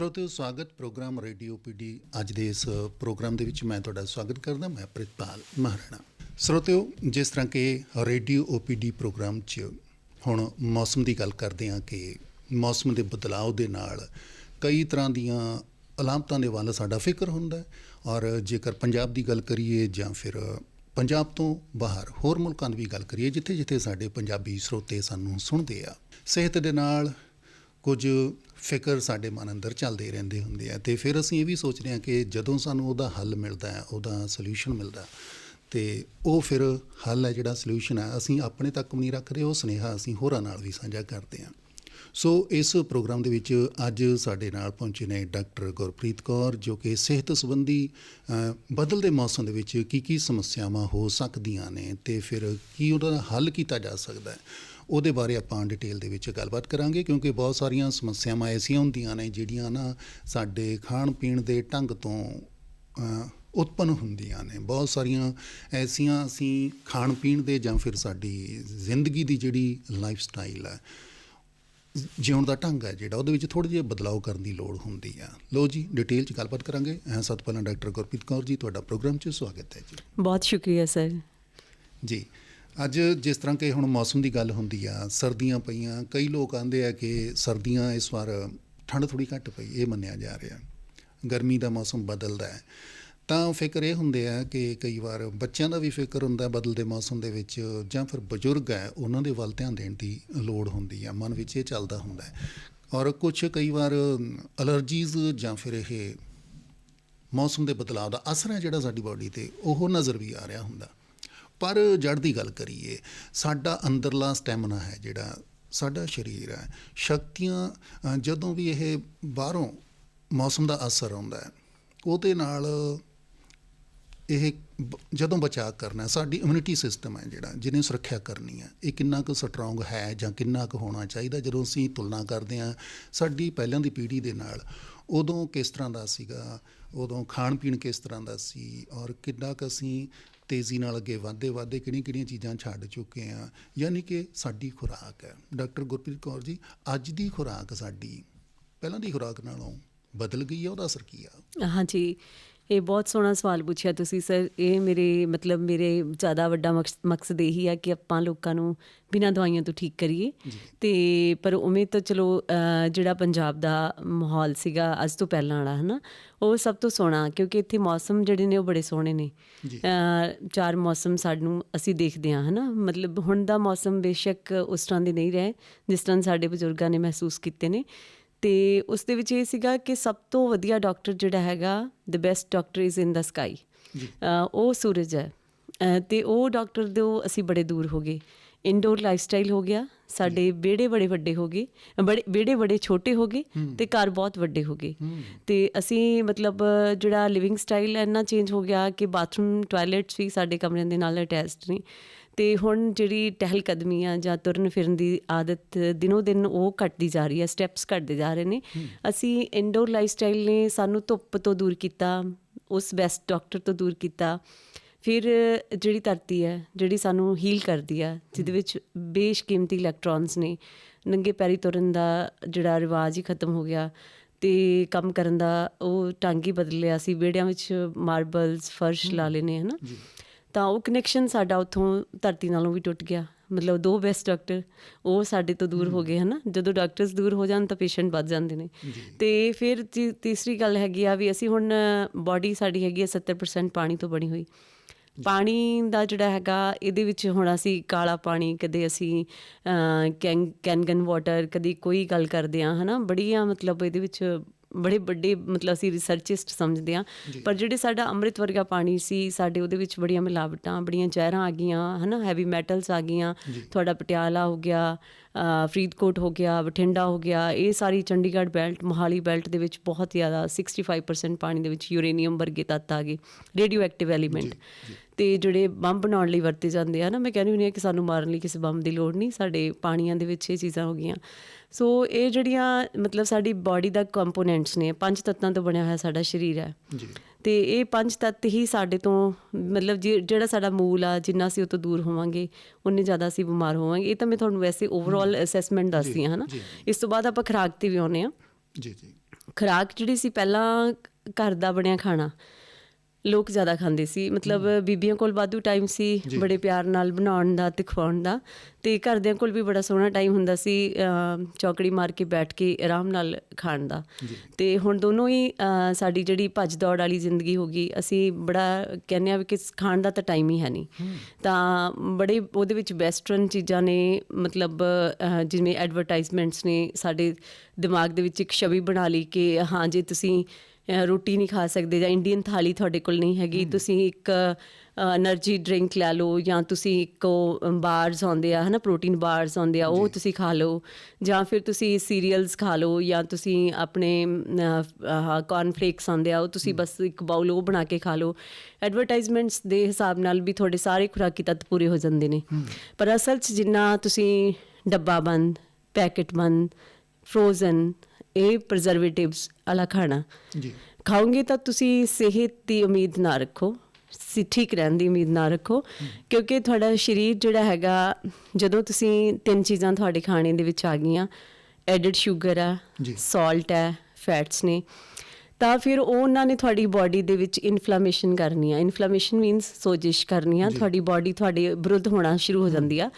ਸਰੋਤਿਓ ਸਵਾਗਤ programme radio ਪੀਡੀ ਅੱਜ ਦੇ ਇਸ ਪ੍ਰੋਗਰਾਮ ਦੇ ਵਿੱਚ ਮੈਂ ਤੁਹਾਡਾ ਸਵਾਗਤ ਕਰਦਾ, ਮੈਂ ਪ੍ਰਿਤਪਾਲ ਮਹਾਰਾਣਾ। ਸਰੋਤਿਓ ਜਿਸ ਤਰ੍ਹਾਂ ਕਿ ਰੇਡੀਓ ਓਪੀਡੀ ਪ੍ਰੋਗਰਾਮ 'ਚ ਹੁਣ ਮੌਸਮ ਦੀ ਗੱਲ ਕਰਦੇ ਹਾਂ ਕਿ ਮੌਸਮ ਦੇ ਬਦਲਾਅ ਦੇ ਨਾਲ ਕਈ ਤਰ੍ਹਾਂ ਦੀਆਂ ਅਲਾਮਤਾਂ ਦੇ ਵੱਲ ਸਾਡਾ ਫਿਕਰ ਹੁੰਦਾ ਔਰ ਜੇਕਰ ਪੰਜਾਬ ਦੀ ਗੱਲ ਕਰੀਏ ਜਾਂ ਫਿਰ ਪੰਜਾਬ ਤੋਂ ਬਾਹਰ ਹੋਰ ਮੁਲਕਾਂ ਦੀ ਵੀ ਗੱਲ ਕਰੀਏ ਜਿੱਥੇ ਜਿੱਥੇ ਸਾਡੇ ਪੰਜਾਬੀ ਸਰੋਤੇ ਸਾਨੂੰ ਸੁਣਦੇ ਆ, ਸਿਹਤ ਦੇ ਨਾਲ ਕੁਝ ਫਿਕਰ ਸਾਡੇ ਮਨ ਅੰਦਰ ਚੱਲਦੇ ਰਹਿੰਦੇ ਹੁੰਦੇ ਆ ਤੇ ਫਿਰ ਅਸੀਂ ਇਹ ਵੀ ਸੋਚਦੇ ਹਾਂ ਕਿ ਜਦੋਂ ਸਾਨੂੰ ਉਹਦਾ ਹੱਲ ਮਿਲਦਾ ਹੈ, ਉਹਦਾ ਸੋਲੂਸ਼ਨ ਮਿਲਦਾ ਤੇ ਉਹ ਫਿਰ ਹੱਲ ਹੈ ਜਿਹੜਾ ਸੋਲੂਸ਼ਨ ਹੈ, ਅਸੀਂ ਆਪਣੇ ਤੱਕ ਵੀ ਨਹੀਂ ਰੱਖਦੇ, ਉਹ ਸੁਨੇਹਾ ਅਸੀਂ ਹੋਰਾਂ ਨਾਲ ਵੀ ਸਾਂਝਾ ਕਰਦੇ ਹਾਂ। ਸੋ ਇਸ ਪ੍ਰੋਗਰਾਮ ਦੇ ਵਿੱਚ ਅੱਜ ਸਾਡੇ ਨਾਲ ਪਹੁੰਚੇ ਨੇ ਡਾਕਟਰ ਗੁਰਪ੍ਰੀਤ ਕੌਰ, ਜੋ ਕਿ ਸਿਹਤ ਸੰਬੰਧੀ ਬਦਲਦੇ ਮੌਸਮ ਦੇ ਵਿੱਚ ਕੀ ਕੀ ਸਮੱਸਿਆਵਾਂ ਹੋ ਸਕਦੀਆਂ ਨੇ ਤੇ ਫਿਰ ਕੀ ਉਹਦਾ ਹੱਲ ਕੀਤਾ ਜਾ ਸਕਦਾ ਹੈ। ਉਹਦੇ ਬਾਰੇ ਆਪਾਂ ਡਿਟੇਲ ਦੇ ਵਿੱਚ ਗੱਲਬਾਤ ਕਰਾਂਗੇ ਕਿਉਂਕਿ ਬਹੁਤ ਸਾਰੀਆਂ ਸਮੱਸਿਆਵਾਂ ਐਸੀਆਂ ਹੁੰਦੀਆਂ ਨੇ ਜਿਹੜੀਆਂ ਨਾ ਸਾਡੇ ਖਾਣ ਪੀਣ ਦੇ ਢੰਗ ਤੋਂ ਉਤਪੰਨ ਹੁੰਦੀਆਂ ਨੇ। ਬਹੁਤ ਸਾਰੀਆਂ ਐਸੀਆਂ ਅਸੀਂ ਖਾਣ ਪੀਣ ਦੇ ਜਾਂ ਫਿਰ ਸਾਡੀ ਜ਼ਿੰਦਗੀ ਦੀ ਜਿਹੜੀ ਲਾਈਫ ਸਟਾਈਲ ਹੈ ਜਿਉਣ ਦਾ ਢੰਗ ਹੈ ਜਿਹੜਾ ਉਹਦੇ ਵਿੱਚ ਥੋੜੇ ਜਿਹੇ ਬਦਲਾਅ ਕਰਨ ਦੀ ਲੋੜ ਹੁੰਦੀ ਆ। ਲੋ ਜੀ ਡਿਟੇਲ ਚ ਗੱਲਬਾਤ ਕਰਾਂਗੇ। ਪਹਿਲਾਂ ਡਾਕਟਰ ਗੁਰਪ੍ਰੀਤ ਕੌਰ ਜੀ ਤੁਹਾਡਾ ਪ੍ਰੋਗਰਾਮ 'ਚ ਸਵਾਗਤ ਹੈ ਜੀ। ਬਹੁਤ ਸ਼ੁਕਰੀਆ ਸਰ। ਜੀ। ਅੱਜ ਜਿਸ ਤਰ੍ਹਾਂ ਕਿ ਹੁਣ ਮੌਸਮ ਦੀ ਗੱਲ ਹੁੰਦੀ ਆ, ਸਰਦੀਆਂ ਪਈਆਂ, ਕਈ ਲੋਕ ਆਂਦੇ ਆ ਕਿ ਸਰਦੀਆਂ ਇਸ ਵਾਰ ਠੰਡ ਥੋੜੀ ਘੱਟ ਪਈ, ਇਹ ਮੰਨਿਆ ਜਾ ਰਿਹਾ। ਗਰਮੀ ਦਾ ਮੌਸਮ ਬਦਲਦਾ ਹੈ। ਤਾਂ ਫਿਕਰ ਇਹ ਹੁੰਦੇ ਆ ਕਿ ਕਈ ਵਾਰ ਬੱਚਿਆਂ ਦਾ ਵੀ ਫਿਕਰ ਹੁੰਦਾ ਬਦਲਦੇ ਮੌਸਮ ਦੇ ਵਿੱਚ, ਜਾਂ ਫਿਰ ਬਜ਼ੁਰਗ ਹੈ, ਉਹਨਾਂ ਦੇ ਵੱਲ ਧਿਆਨ ਦੇਣ ਦੀ ਲੋੜ ਹੁੰਦੀ ਆ, ਮਨ ਵਿੱਚ ਇਹ ਚੱਲਦਾ ਹੁੰਦਾ ਹੈ। ਔਰ ਕੁਝ ਕਈ ਵਾਰ ਅਲਰਜੀਜ਼ ਜਾਂ ਫਿਰ ਇਹ ਮੌਸਮ ਦੇ ਬਦਲਾਅ ਦਾ ਅਸਰ ਹੈ ਜਿਹੜਾ ਸਾਡੀ ਬਾਡੀ ਤੇ, ਉਹ ਨਜ਼ਰ ਵੀ ਆ ਰਿਹਾ ਹੁੰਦਾ। ਪਰ ਜੜ ਦੀ ਗੱਲ ਕਰੀਏ, ਸਾਡਾ ਅੰਦਰਲਾ ਸਟੈਮਿਨਾ ਹੈ ਜਿਹੜਾ, ਸਾਡਾ ਸਰੀਰ ਹੈ। ਸ਼ਕਤੀਆਂ ਜਦੋਂ ਵੀ ਇਹ ਬਾਹਰੋਂ ਮੌਸਮ ਦਾ ਅਸਰ ਆਉਂਦਾ ਹੈ, ਉਹਦੇ ਨਾਲ ਇਹ ਬ- ਜਦੋਂ ਬਚਾਅ ਕਰਨਾ ਸਾਡੀ ਇਮਿਊਨਿਟੀ ਸਿਸਟਮ ਹੈ ਜਿਹੜਾ, ਜਿਹਨੇ ਸੁਰੱਖਿਆ ਕਰਨੀ ਹੈ। ਇਹ ਕਿੰਨਾ ਕੁ ਸਟਰੋਂਗ ਹੈ ਜਾਂ ਕਿੰਨਾ ਕੁ ਹੋਣਾ ਚਾਹੀਦਾ, ਜਦੋਂ ਅਸੀਂ ਤੁਲਨਾ ਕਰਦੇ ਹਾਂ ਸਾਡੀ ਪਹਿਲਾਂ ਦੀ ਪੀੜ੍ਹੀ ਦੇ ਨਾਲ, ਉਦੋਂ ਕਿਸ ਤਰ੍ਹਾਂ ਦਾ ਸੀਗਾ, ਉਦੋਂ ਖਾਣ ਪੀਣ ਕਿਸ ਤਰ੍ਹਾਂ ਦਾ ਸੀ, ਔਰ ਕਿੰਨਾ ਕੁ ਅਸੀਂ ਤੇਜ਼ੀ ਨਾਲ ਅੱਗੇ ਵਧਦੇ ਵਧਦੇ ਕਿਹੜੀਆਂ ਕਿਹੜੀਆਂ ਚੀਜ਼ਾਂ ਛੱਡ ਚੁੱਕੇ ਆ, ਯਾਨੀ ਕਿ ਸਾਡੀ ਖੁਰਾਕ ਹੈ। ਡਾਕਟਰ ਗੁਰਪ੍ਰੀਤ ਕੌਰ ਜੀ, ਅੱਜ ਦੀ ਖੁਰਾਕ ਸਾਡੀ, ਪਹਿਲਾਂ ਦੀ ਖੁਰਾਕ ਨਾਲੋਂ ਬਦਲ ਗਈ ਹੈ ਉਹਦਾ ਅਸਰ ਕੀ ਆ? ਹਾਂਜੀ ਇਹ ਬਹੁਤ ਸੋਹਣਾ ਸਵਾਲ ਪੁੱਛਿਆ ਤੁਸੀਂ ਸਰ। ਇਹ ਮੇਰੇ ਮਤਲਬ ਮੇਰੇ ਜ਼ਿਆਦਾ ਵੱਡਾ ਮਕਸ- ਮਕਸਦ ਇਹੀ ਹੈ ਕਿ ਆਪਾਂ ਲੋਕਾਂ ਨੂੰ ਬਿਨਾਂ ਦਵਾਈਆਂ ਤੋਂ ਠੀਕ ਕਰੀਏ। ਤੇ ਪਰ ਉਵੇਂ ਤਾਂ ਚਲੋ ਜਿਹੜਾ ਪੰਜਾਬ ਦਾ ਮਾਹੌਲ ਸੀਗਾ ਅੱਜ ਤੋਂ ਪਹਿਲਾਂ ਵਾਲਾ ਹੈ ਨਾ ਉਹ ਸਭ ਤੋਂ ਸੋਹਣਾ ਕਿਉਂਕਿ ਇੱਥੇ ਮੌਸਮ ਜਿਹੜੇ ਨੇ ਉਹ ਬੜੇ ਸੋਹਣੇ ਨੇ। ਚਾਰ ਮੌਸਮ ਸਾਨੂੰ ਅਸੀਂ ਦੇਖਦੇ ਹਾਂ ਹਨਾ। ਮਤਲਬ ਹੁਣ ਦਾ ਮੌਸਮ ਬੇਸ਼ੱਕ ਉਸ ਤਰ੍ਹਾਂ ਦੇ ਨਹੀਂ ਰਹੇ ਜਿਸ ਤਰ੍ਹਾਂ ਸਾਡੇ ਬਜ਼ੁਰਗਾਂ ਨੇ ਮਹਿਸੂਸ ਕੀਤੇ ਨੇ। ਤੇ ਉਸ ਦੇ ਵਿੱਚ ਇਹ ਸੀਗਾ ਕਿ ਸਭ ਤੋਂ ਵਧੀਆ ਡਾਕਟਰ ਜਿਹੜਾ ਹੈਗਾ the best doctor is in the sky ਉਹ ਸੂਰਜ ਹੈ। ਤੇ ਉਹ ਡਾਕਟਰ ਤੋਂ ਅਸੀਂ ਬੜੇ ਦੂਰ ਹੋ ਗਏ। ਇਨਡੋਰ ਲਾਈਫਸਟਾਈਲ ਹੋ ਗਿਆ ਸਾਡੇ ਵਿਹੜੇ ਬੜੇ ਵੱਡੇ ਹੋ ਗਏ ਬੜੇ ਵਿਹੜੇ ਬੜੇ ਛੋਟੇ ਹੋ ਗਏ ਤੇ ਘਰ ਬਹੁਤ ਵੱਡੇ ਹੋ ਗਏ। ਤੇ ਅਸੀਂ ਮਤਲਬ ਜਿਹੜਾ ਲਿਵਿੰਗ ਸਟਾਈਲ ਇੰਨਾ ਚੇਂਜ ਹੋ ਗਿਆ ਕਿ ਬਾਥਰੂਮ ਟਾਇਲਟਸ ਵੀ ਸਾਡੇ ਕਮਰਿਆਂ ਦੇ ਨਾਲ ਅਟੈਚਡ ਨੇ। ਤੇ ਹੁਣ ਜਿਹੜੀ ਟਹਿਲ ਕਦਮੀ ਆ ਜਾਂ ਤੁਰਨ ਫਿਰਨ ਦੀ ਆਦਤ ਦਿਨੋ ਦਿਨ ਉਹ ਘਟਦੀ ਜਾ ਰਹੀ ਹੈ ਸਟੈਪਸ ਘਟਦੇ ਜਾ ਰਹੇ ਨੇ। ਅਸੀਂ ਇਨਡੋਰ ਲਾਈਫਸਟਾਈਲ ਨੇ ਸਾਨੂੰ ਧੁੱਪ ਤੋਂ ਦੂਰ ਕੀਤਾ ਉਸ ਬੈਸਟ ਡਾਕਟਰ ਤੋਂ ਦੂਰ ਕੀਤਾ। ਫਿਰ ਜਿਹੜੀ ਧਰਤੀ ਹੈ ਜਿਹੜੀ ਸਾਨੂੰ ਹੀਲ ਕਰਦੀ ਆ ਜਿਹਦੇ ਵਿੱਚ ਬੇਸ਼ਕੀਮਤੀ ਇਲੈਕਟ੍ਰੋਨਸ ਨੇ ਨੰਗੇ ਪੈਰੀ ਤੁਰਨ ਦਾ ਜਿਹੜਾ ਰਿਵਾਜ ਹੀ ਖਤਮ ਹੋ ਗਿਆ ਤੇ ਕੰਮ ਕਰਨ ਦਾ ਉਹ ਹੀ ਬਦਲ ਲਿਆ ਸੀ। ਵਿਹੜਿਆਂ ਵਿੱਚ ਮਾਰਬਲਸ ਫਰਸ਼ ਲਾ ਲੈਨੇ ਹਨਾ। ਤਾਂ ਉਹ ਕਨੈਕਸ਼ਨ ਸਾਡਾ ਉੱਥੋਂ ਧਰਤੀ ਨਾਲੋਂ ਵੀ ਟੁੱਟ ਗਿਆ। ਮਤਲਬ ਦੋ ਬੈਸਟ ਡਾਕਟਰ ਉਹ ਸਾਡੇ ਤੋਂ ਦੂਰ ਹੋ ਗਏ ਹਨਾ। ਜਦੋਂ ਡਾਕਟਰਸ ਦੂਰ ਹੋ ਜਾਣ ਤਾਂ ਪੇਸ਼ੈਂਟ ਵੱਧ ਜਾਂਦੇ ਨੇ। ਤੇ ਫਿਰ ਤੀਸਰੀ ਗੱਲ ਹੈਗੀ ਆ ਵੀ ਅਸੀਂ ਹੁਣ ਬਾਡੀ ਸਾਡੀ ਹੈਗੀ ਆ 70% ਪਾਣੀ ਤੋਂ ਬਣੀ ਹੋਈ। ਪਾਣੀ ਦਾ ਜਿਹੜਾ ਹੈਗਾ ਇਹਦੇ ਵਿੱਚ ਹੁਣ ਅਸੀਂ ਕਾਲਾ ਪਾਣੀ ਕਦੇ ਅਸੀਂ ਕੈਨਗਨ ਵਾਟਰ ਕਦੀ ਕੋਈ ਗੱਲ ਕਰਦੇ ਆ ਹਨਾ। ਬੜੀਆਂ ਮਤਲਬ ਇਹਦੇ ਵਿੱਚ ਬੜੇ ਵੱਡੇ ਮਤਲਬ ਅਸੀਂ ਰਿਸਰਚਿਸਟ ਸਮਝਦੇ ਆ ਪਰ ਜਿਹੜੇ ਸਾਡਾ ਅੰਮ੍ਰਿਤ ਵਰਗਾ ਪਾਣੀ ਸੀ ਸਾਡੇ ਉਹਦੇ ਵਿੱਚ ਬੜੀਆਂ ਮਿਲਾਵਟਾਂ ਬੜੀਆਂ ਜ਼ਹਿਰਾਂ ਆ ਗਈਆਂ ਹਨਾ? ਹੈਵੀ ਮੈਟਲਸ ਆ ਗਈਆਂ। ਤੁਹਾਡਾ ਪਟਿਆਲਾ ਹੋ ਗਿਆ ਫਰੀਦਕੋਟ ਹੋ ਗਿਆ ਬਠਿੰਡਾ ਹੋ ਗਿਆ ਇਹ ਸਾਰੀ ਚੰਡੀਗੜ੍ਹ ਬੈਲਟ ਮੋਹਾਲੀ ਬੈਲਟ ਦੇ ਵਿੱਚ ਬਹੁਤ ਜ਼ਿਆਦਾ 65% ਪਾਣੀ ਦੇ ਵਿੱਚ ਯੂਰੇਨੀਅਮ ਵਰਗੇ ਤੱਤ ਆ ਗਏ। ਰੇਡੀਓ ਐਕਟਿਵ ਐਲੀਮੈਂਟ ਤੇ ਜਿਹੜੇ ਬੰਬ ਬਣਾਉਣ ਲਈ ਵਰਤੇ ਜਾਂਦੇ ਆ ਨਾ ਮੈਂ ਕਹਿੰਦੀ ਹੁੰਦੀ ਹਾਂ ਕਿ ਸਾਨੂੰ ਮਾਰਨ ਲਈ ਕਿਸੇ ਬੰਬ ਦੀ ਲੋੜ ਨਹੀਂ ਸਾਡੇ ਪਾਣੀਆਂ ਦੇ ਵਿੱਚ ਇਹ ਚੀਜ਼ਾਂ ਹੋ ਗਈਆਂ। ਸੋ ਇਹ ਜਿਹੜੀਆਂ ਮਤਲਬ ਸਾਡੀ ਬਾਡੀ ਦਾ ਕੰਪੋਨੈਂਟਸ ਨੇ ਪੰਜ ਤੱਤਾਂ ਤੋਂ ਬਣਿਆ ਹੋਇਆ ਸਾਡਾ ਸਰੀਰ ਹੈ। ਜੀ। ਤੇ ਇਹ ਪੰਜ ਤੱਤ ਹੀ ਸਾਡੇ ਤੋਂ ਮਤਲਬ ਜਿਹੜਾ ਸਾਡਾ ਮੂਲ ਆ ਜਿੰਨਾ ਅਸੀਂ ਉਹ ਤੋਂ ਦੂਰ ਹੋਵਾਂਗੇ ਉਨੇ ਜ਼ਿਆਦਾ ਅਸੀਂ ਬਿਮਾਰ ਹੋਵਾਂਗੇ। ਇਹ ਤਾਂ ਮੈਂ ਤੁਹਾਨੂੰ ਵੈਸੇ ਓਵਰਆਲ ਅਸੈਸਮੈਂਟ ਦੱਸਦੀ ਹਾਂ ਹਨਾ। ਇਸ ਤੋਂ ਬਾਅਦ ਆਪਾਂ ਖੁਰਾਕ ਤੇ ਵੀ ਆਉਨੇ ਆ ਜੀ ਜੀ। ਖੁਰਾਕ ਜਿਹੜੀ ਸੀ ਪਹਿਲਾਂ ਘਰ ਦਾ ਬਣਿਆ ਖਾਣਾ ਲੋਕ ਜ਼ਿਆਦਾ ਖਾਂਦੇ ਸੀ। ਮਤਲਬ ਬੀਬੀਆਂ ਕੋਲ ਵਾਧੂ ਟਾਈਮ ਸੀ ਬੜੇ ਪਿਆਰ ਨਾਲ ਬਣਾਉਣ ਦਾ ਤੇ ਖਵਾਉਣ ਦਾ। ਤੇ ਘਰਦਿਆਂ ਕੋਲ ਵੀ ਬੜਾ ਸੋਹਣਾ ਟਾਈਮ ਹੁੰਦਾ ਸੀ ਚੌਕੜੀ ਮਾਰ ਕੇ ਬੈਠ ਕੇ ਆਰਾਮ ਨਾਲ ਖਾਣ ਦਾ। ਤੇ ਹੁਣ ਦੋਨੋਂ ਹੀ ਸਾਡੀ ਜਿਹੜੀ ਭੱਜ ਦੌੜ ਵਾਲੀ ਜ਼ਿੰਦਗੀ ਹੋ ਗਈ ਅਸੀਂ ਬੜਾ ਕਹਿੰਦੇ ਆ ਵੀ ਕਿ ਖਾਣ ਦਾ ਤਾਂ ਟਾਈਮ ਹੀ ਹੈ ਨਹੀਂ। ਤਾਂ ਬੜੇ ਉਹਦੇ ਵਿੱਚ ਵੈਸਟਰਨ ਚੀਜ਼ਾਂ ਨੇ ਮਤਲਬ ਜਿਵੇਂ ਐਡਵਰਟਾਈਜ਼ਮੈਂਟਸ ਨੇ ਸਾਡੇ ਦਿਮਾਗ ਦੇ ਵਿੱਚ ਇੱਕ ਛਵੀ ਬਣਾ ਲਈ ਕਿ ਹਾਂ ਜੇ ਤੁਸੀਂ ਰੋਟੀ ਨਹੀਂ ਖਾ ਸਕਦੇ ਜਾਂ ਇੰਡੀਅਨ ਥਾਲੀ ਤੁਹਾਡੇ ਕੋਲ ਨਹੀਂ ਹੈਗੀ ਤੁਸੀਂ ਇੱਕ એનર્ਜੀ ਡਰਿੰਕ ਲੈ ਲਓ ਜਾਂ ਤੁਸੀਂ ਇੱਕ ਬਾਰਸ ਆਉਂਦੇ ਆ ਹਨਾ ਪ੍ਰੋਟੀਨ ਬਾਰਸ ਆਉਂਦੇ ਆ ਉਹ ਤੁਸੀਂ ਖਾ ਲਓ ਜਾਂ ਫਿਰ ਤੁਸੀਂ ਸੀਰੀਅਲਸ ਖਾ ਲਓ ਜਾਂ ਤੁਸੀਂ ਆਪਣੇ ਕੌਰਨ ਫਲੇਕਸ ਆਉਂਦੇ ਆ ਉਹ ਤੁਸੀਂ ਬਸ ਇੱਕ ਬਾਊਲ ਉਹ ਬਣਾ ਕੇ ਖਾ ਲਓ। ਐਡਵਰਟਾਈਜ਼ਮੈਂਟਸ ਦੇ ਹਿਸਾਬ ਨਾਲ ਵੀ ਤੁਹਾਡੇ ਸਾਰੇ ਖੁਰਾਕੀ ਤੱਤ ਪੂਰੇ ਹੋ ਜਾਂਦੇ ਨੇ। ਪਰ ਅਸਲ 'ਚ ਜਿੰਨਾ ਤੁਸੀਂ ਡੱਬਾ ਬੰਦ ਪੈਕਟ ਬੰਦ ਫਰੋਜ਼ਨ ਇਹ ਪ੍ਰੀਜ਼ਰਵੇਟਿਵਸ ਵਾਲਾ ਖਾਣਾ। ਜੀ। ਖਾਓਗੇ ਤਾਂ ਤੁਸੀਂ ਸਿਹਤ ਦੀ ਉਮੀਦ ਨਾ ਰੱਖੋ ਸੀ ਠੀਕ ਰਹਿਣ ਦੀ ਉਮੀਦ ਨਾ ਰੱਖੋ ਕਿਉਂਕਿ ਤੁਹਾਡਾ ਸਰੀਰ ਜਿਹੜਾ ਹੈਗਾ ਜਦੋਂ ਤੁਸੀਂ ਤਿੰਨ ਚੀਜ਼ਾਂ ਤੁਹਾਡੇ ਖਾਣੇ ਦੇ ਵਿੱਚ ਆ ਗਈਆਂ ਐਡਡ ਸ਼ੂਗਰ ਆ। ਸਾਲਟ ਹੈ ਫੈਟਸ ਨੇ ਤਾਂ ਫਿਰ ਉਹ ਉਹਨਾਂ ਨੇ ਤੁਹਾਡੀ ਬਾਡੀ ਦੇ ਵਿੱਚ ਇਨਫਲੇਮੇਸ਼ਨ ਕਰਨੀ ਆ। ਇਨਫਲੇਮੇਸ਼ਨ ਮੀਨਸ ਸੋਜਿਸ਼ ਕਰਨੀ ਆ। ਤੁਹਾਡੀ ਬਾਡੀ ਤੁਹਾਡੇ ਵਿਰੁੱਧ ਹੋਣਾ ਸ਼ੁਰੂ ਹੋ। ਜਾਂਦੀ ਆ।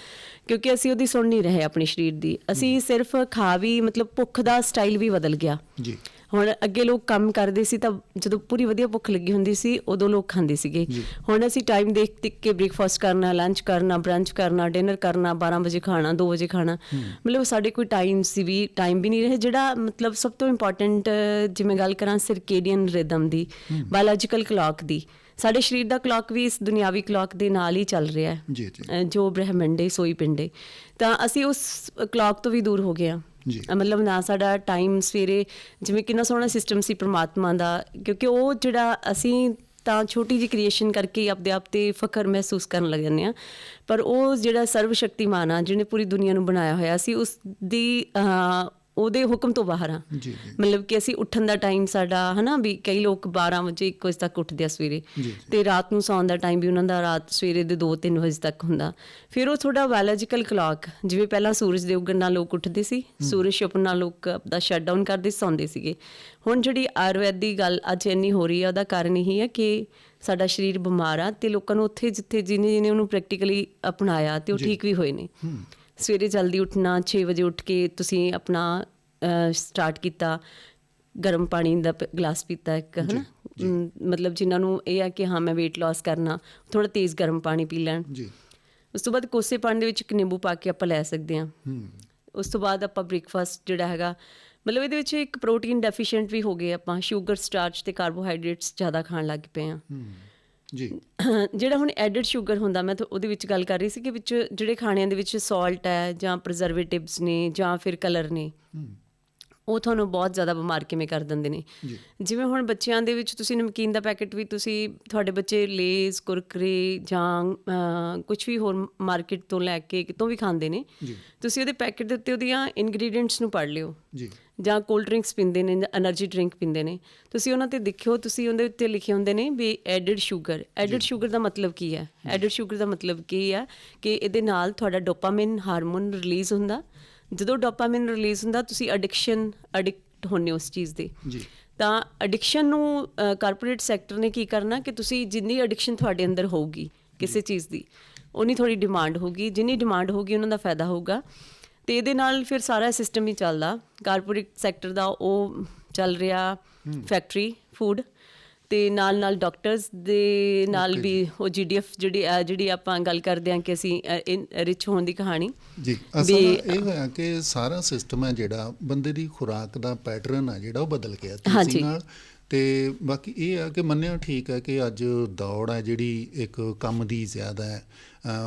ਕਿਉਂਕਿ ਅਸੀਂ ਉਹਦੀ ਸੁਣ ਨਹੀਂ ਰਹੇ ਆਪਣੇ ਸਰੀਰ ਦੀ। ਅਸੀਂ ਸਿਰਫ ਖਾ ਵੀ ਮਤਲਬ ਭੁੱਖ ਦਾ ਸਟਾਈਲ ਵੀ ਬਦਲ ਗਿਆ। ਜੀ। ਹੁਣ ਅੱਗੇ ਲੋਕ ਕੰਮ ਕਰਦੇ ਸੀ ਤਾਂ ਜਦੋਂ ਪੂਰੀ ਵਧੀਆ ਭੁੱਖ ਲੱਗੀ ਹੁੰਦੀ ਸੀ ਉਦੋਂ ਲੋਕ ਖਾਂਦੇ ਸੀਗੇ। ਹੁਣ ਅਸੀਂ ਟਾਈਮ ਦੇਖ ਦੇਖ ਕੇ ਬ੍ਰੇਕਫਾਸਟ ਕਰਨਾ ਲੰਚ ਕਰਨਾ ਬ੍ਰੰਚ ਕਰਨਾ ਡਿਨਰ ਕਰਨਾ 12 ਵਜੇ ਖਾਣਾ 2 ਵਜੇ ਖਾਣਾ। ਮਤਲਬ ਸਾਡੇ ਕੋਈ ਟਾਈਮ ਸੀ ਵੀ ਟਾਈਮ ਵੀ ਨਹੀਂ ਰਹੇ। ਜਿਹੜਾ ਮਤਲਬ ਸਭ ਤੋਂ ਇੰਪੋਰਟੈਂਟ ਜਿਵੇਂ ਗੱਲ ਕਰਾਂ ਸਰਕੇਡੀਅਨ ਰਿਦਮ ਦੀ ਬਾਇਓਲੋਜੀਕਲ ਕਲੌਕ ਦੀ। ਸਾਡੇ ਸਰੀਰ ਦਾ ਕਲੌਕ ਵੀ ਇਸ ਦੁਨਿਆਵੀ ਕਲੌਕ ਦੇ ਨਾਲ ਹੀ ਚੱਲ ਰਿਹਾ ਹੈ। ਜੀ ਜੀ। ਜੋ ਬ੍ਰਹਮੰਡੇ ਸੋਈ ਪਿੰਡੇ। ਤਾਂ ਅਸੀਂ ਉਸ ਕਲੌਕ ਤੋਂ ਵੀ ਦੂਰ ਹੋ ਗਏ ਹਾਂ। ਜੀ। ਮਤਲਬ ਨਾ ਸਾਡਾ ਟਾਈਮ ਸਵੇਰੇ ਜਿਵੇਂ ਕਿੰਨਾ ਸੋਹਣਾ ਸਿਸਟਮ ਸੀ ਪ੍ਰਮਾਤਮਾ ਦਾ ਕਿਉਂਕਿ ਉਹ ਜਿਹੜਾ ਅਸੀਂ ਤਾਂ ਛੋਟੀ ਜੀ ਕ੍ਰੀਏਸ਼ਨ ਕਰਕੇ ਆਪਦੇ ਆਪ ਤੇ ਫਖਰ ਮਹਿਸੂਸ ਕਰਨ ਲੱਗ ਜਾਂਦੇ ਆ ਪਰ ਉਹ ਜਿਹੜਾ ਸਰਵ ਸ਼ਕਤੀਮਾਨ ਆ ਜਿਹਨੇ ਪੂਰੀ ਦੁਨੀਆ ਨੂੰ ਬਣਾਇਆ ਹੋਇਆ ਸੀ ਉਸ ਦੀ ਉਹਦੇ ਹੁਕਮ ਤੋਂ ਬਾਹਰ ਆ ਮਤਲਬ ਕਿ ਅਸੀਂ ਉੱਠਣ ਦਾ ਟਾਈਮ ਸਾਡਾ ਹਨਾ ਵੀ ਕਈ ਲੋਕ 12 ਵਜੇ 1 ਵਜੇ ਤੱਕ ਉੱਠਦੇ ਆ ਸਵੇਰੇ। ਤੇ ਰਾਤ ਨੂੰ ਸੌਣ ਦਾ ਟਾਈਮ ਵੀ ਉਹਨਾਂ ਦਾ ਰਾਤ ਸਵੇਰੇ ਦੇ 2-3 ਵਜੇ ਤੱਕ ਹੁੰਦਾ। ਫਿਰ ਉਹ ਥੋੜਾ ਬਾਇਓਲੋਜੀਕਲ ਕਲੌਕ ਜਿਵੇਂ ਪਹਿਲਾਂ ਸੂਰਜ ਦੇ ਉੱਗਣ ਨਾਲ ਲੋਕ ਉੱਠਦੇ ਸੀ ਸੂਰਜ ਛੁਪਣ ਨਾਲ ਲੋਕ ਆਪਦਾ ਸ਼ਟਡਾਊਨ ਕਰਦੇ ਸੌਂਦੇ ਸੀਗੇ। ਹੁਣ ਜਿਹੜੀ ਆਯੁਰਵੈਦ ਦੀ ਗੱਲ ਅੱਜ ਇੰਨੀ ਹੋ ਰਹੀ ਹੈ ਉਹਦਾ ਕਾਰਨ ਇਹੀ ਹੈ ਕਿ ਸਾਡਾ ਸਰੀਰ ਬਿਮਾਰ ਆ ਤੇ ਲੋਕਾਂ ਨੂੰ ਉੱਥੇ ਜਿੱਥੇ ਜਿਹਨੇ ਜਿਹਨੇ ਉਹਨੂੰ ਪ੍ਰੈਕਟੀਕਲੀ ਅਪਣਾਇਆ ਤੇ ਉਹ ਠੀਕ ਵੀ ਹੋਏ ਨੇ। ਸਵੇਰੇ ਜਲਦੀ ਉੱਠਣਾ 6 ਵਜੇ ਉੱਠ ਕੇ ਤੁਸੀਂ ਆਪਣਾ ਸਟਾਰਟ ਕੀਤਾ ਗਰਮ ਪਾਣੀ ਦਾ ਗਲਾਸ ਪੀਤਾ ਇੱਕ ਹਨਾ? ਮਤਲਬ ਜਿਨ੍ਹਾਂ ਨੂੰ ਇਹ ਆ ਕਿ ਹਾਂ ਮੈਂ weight loss ਕਰਨਾ ਥੋੜਾ ਤੇਜ਼ ਗਰਮ ਪਾਣੀ ਪੀ ਲੈਣ। ਜੀ। ਉਸ ਤੋਂ ਬਾਅਦ ਕੋਸੇ ਪਾਣੀ ਦੇ ਵਿੱਚ ਇੱਕ ਨਿੰਬੂ ਪਾ ਕੇ ਆਪਾਂ ਲੈ ਸਕਦੇ ਹਾਂ। ਉਸ ਤੋਂ ਬਾਅਦ ਆਪਾਂ ਬ੍ਰੇਕਫਾਸਟ ਜਿਹੜਾ ਹੈਗਾ ਮਤਲਬ ਇਹਦੇ ਵਿੱਚ ਇੱਕ ਪ੍ਰੋਟੀਨ ਡੈਫੀਸ਼ੀਐਂਟ ਵੀ ਹੋ ਗਏ ਆਪਾਂ ਸ਼ੂਗਰ ਸਟਾਰਚ ਤੇ ਕਾਰਬੋਹਾਈਡਰੇਟਸ ਜ਼ਿਆਦਾ ਖਾਣ ਲੱਗ ਪਏ ਆ ਹੂੰ ਜੀ। ਜਿਹੜਾ ਹੁਣ ਐਡਡ ਸ਼ੂਗਰ ਹੁੰਦਾ ਮੈਂ ਤਾਂ ਉਹਦੇ ਵਿੱਚ ਗੱਲ ਕਰ ਰਹੀ ਸੀ ਕਿ ਵਿੱਚ ਜਿਹੜੇ ਖਾਣਿਆਂ ਦੇ ਵਿੱਚ ਸਾਲਟ ਹੈ ਜਾਂ ਪ੍ਰੀਜ਼ਰਵੇਟਿਵਸ ਨੇ ਜਾਂ ਫਿਰ ਕਲਰ ਨੇ ਉਹ ਤੁਹਾਨੂੰ ਬਹੁਤ ਜ਼ਿਆਦਾ ਬਿਮਾਰ ਕਿਵੇਂ ਕਰ ਦਿੰਦੇ ਨੇ। ਜਿਵੇਂ ਹੁਣ ਬੱਚਿਆਂ ਦੇ ਵਿੱਚ ਤੁਸੀਂ ਨਮਕੀਨ ਦਾ ਪੈਕੇਟ ਵੀ ਤੁਸੀਂ ਤੁਹਾਡੇ ਬੱਚੇ ਲੇਸ ਕੁਰਕਰੇ ਜਾਂ ਕੁਝ ਵੀ ਹੋਰ ਮਾਰਕੀਟ ਤੋਂ ਲੈ ਕੇ ਕਿਤੋਂ ਵੀ ਖਾਂਦੇ ਨੇ। ਤੁਸੀਂ ਉਹਦੇ ਪੈਕੇਟ ਦੇ ਉੱਤੇ ਉਹਦੀਆਂ ਇਨਗਰੀਡੀਐਂਟਸ ਨੂੰ ਪੜ੍ਹ ਲਿਓ। ਜਾਂ। ਕੋਲਡ ਡਰਿੰਕਸ ਪੀਂਦੇ ਨੇ ਜਾਂ એનર્ਜੀ ਡਰਿੰਕ ਪੀਂਦੇ ਨੇ। ਤੁਸੀਂ ਉਹਨਾਂ ਤੇ ਦੇਖਿਓ ਤੁਸੀਂ ਉਹਦੇ ਉੱਤੇ ਲਿਖੇ ਹੁੰਦੇ ਨੇ ਵੀ ਐਡਡ 슈ਗਰ ਐਡਡ 슈ਗਰ ਦਾ ਮਤਲਬ ਕੀ ਹੈ? ਐਡਡ 슈ਗਰ ਦਾ ਮਤਲਬ ਕੀ ਹੈ? ਕਿ ਇਹਦੇ ਨਾਲ ਤੁਹਾਡਾ ਡੋਪਾਮਿਨ ਹਾਰਮੋਨ ਰਿਲੀਜ਼ ਹੁੰਦਾ। ਜਦੋਂ ਡੋਪਾਮਾਈਨ ਰਿਲੀਜ਼ ਹੁੰਦਾ ਤੁਸੀਂ ਐਡਿਕਸ਼ਨ ਐਡਿਕਟ ਹੁੰਨੇ ਉਸ ਚੀਜ਼ ਦੇ। ਜੀ। ਤਾਂ ਐਡਿਕਸ਼ਨ ਨੂੰ ਕਾਰਪੋਰੇਟ ਸੈਕਟਰ ਨੇ ਕੀ ਕਰਨਾ ਕਿ ਤੁਸੀਂ ਜਿੰਨੀ ਐਡਿਕਸ਼ਨ ਤੁਹਾਡੇ ਅੰਦਰ ਹੋਊਗੀ ਕਿਸੇ ਚੀਜ਼ ਦੀ ਉਨੀ ਥੋੜੀ ਡਿਮਾਂਡ ਹੋਊਗੀ। ਜਿੰਨੀ ਡਿਮਾਂਡ ਹੋਊਗੀ ਉਹਨਾਂ ਦਾ ਫਾਇਦਾ ਹੋਊਗਾ। ਤੇ ਇਹਦੇ ਨਾਲ ਫਿਰ ਸਾਰਾ ਸਿਸਟਮ ਹੀ ਚੱਲਦਾ। ਕਾਰਪੋਰੇਟ ਸੈਕਟਰ ਦਾ ਉਹ ਚੱਲ ਰਿਹਾ ਫੈਕਟਰੀ ਫੂਡ ਤੇ ਨਾਲ ਨਾਲ ਡਾਕਟਰਸ ਦੇ ਨਾਲ ਵੀ ਉਹ ਜੀਡੀਐਫ ਜਿਹੜੀ ਅਹ ਜਿਹੜੀ ਆਪਾਂ ਗੱਲ ਕਰਦੇ ਹਾਂ ਕਿ ਅਸੀਂ ਰਿਚ ਹੋਣ ਦੀ ਕਹਾਣੀ। ਜੀ ਅਸਲ ਇਹ ਹੋਇਆ ਕਿ ਸਾਰਾ ਸਿਸਟਮ ਹੈ ਜਿਹੜਾ ਬੰਦੇ ਦੀ ਖੁਰਾਕ ਦਾ ਪੈਟਰਨ ਹੈ ਜਿਹੜਾ ਉਹ ਬਦਲ ਗਿਆ। ਤੇਜ਼ੀ ਨਾਲ। ਤੇ ਬਾਕੀ ਇਹ ਆ ਕਿ ਮੰਨਿਆ ਠੀਕ ਹੈ ਕਿ ਅੱਜ ਦੌੜ ਹੈ ਜਿਹੜੀ ਇੱਕ ਕੰਮ ਦੀ ਜ਼ਿਆਦਾ ਹੈ।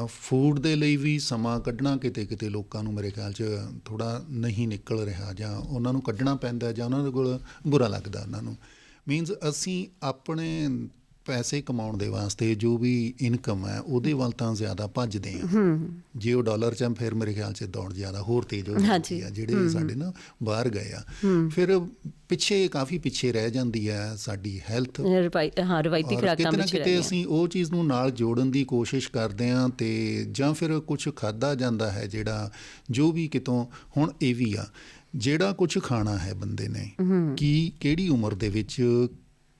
ਫੂਡ ਦੇ ਲਈ ਵੀ ਸਮਾਂ ਕੱਢਣਾ ਕਿਤੇ ਕਿਤੇ ਲੋਕਾਂ ਨੂੰ ਮੇਰੇ ਖਿਆਲ 'ਚ ਥੋੜਾ ਨਹੀਂ ਨਿਕਲ ਰਿਹਾ ਜਾਂ ਉਹਨਾਂ ਨੂੰ ਕੱਢਣਾ ਪੈਂਦਾ ਜਾਂ ਉਹਨਾਂ ਦੇ ਕੋਲ ਬੁਰਾ ਲੱਗਦਾ ਉਹਨਾਂ ਨੂੰ। ਮੀਨਸ ਅਸੀਂ ਆਪਣੇ ਪੈਸੇ ਕਮਾਉਣ ਦੇ ਵਾਸਤੇ ਜੋ ਵੀ ਇਨਕਮ ਹੈ ਉਹਦੇ ਵੱਲ ਤਾਂ ਜ਼ਿਆਦਾ ਭੱਜਦੇ ਆ ਜੇ ਉਹ ਡਾਲਰ ਚ ਆ, ਫਿਰ ਮੇਰੇ ਖਿਆਲ 'ਚ ਦੌੜ ਜ਼ਿਆਦਾ ਹੋਰ ਤੇਜ਼ ਹੋ ਜਾਂਦੀ। ਆ ਜਿਹੜੇ ਸਾਡੇ ਨਾ ਬਾਹਰ ਗਏ ਆ। ਫਿਰ ਪਿੱਛੇ ਕਾਫੀ ਪਿੱਛੇ ਰਹਿ ਜਾਂਦੀ ਹੈ ਸਾਡੀ ਹੈਲਥ ਹਾਂ ਰਵਾਇਤੀ ਖੁਰਾਕਾਂ ਵਿੱਚ ਕਿਤੇ। ਅਸੀਂ ਉਹ ਚੀਜ਼ ਨੂੰ ਨਾਲ ਜੋੜਨ ਦੀ ਕੋਸ਼ਿਸ਼ ਕਰਦੇ ਹਾਂ ਤੇ ਜਾਂ ਫਿਰ ਕੁਝ ਖਾਦਾ ਜਾਂਦਾ ਹੈ ਜਿਹੜਾ ਜੋ ਵੀ ਕਿਤੋਂ ਹੁਣ ਇਹ ਵੀ ਆ। ਜਿਹੜਾ ਕੁਝ ਖਾਣਾ ਹੈ ਬੰਦੇ ਨੇ ਕੀ ਕਿਹੜੀ ਉਮਰ ਦੇ ਵਿੱਚ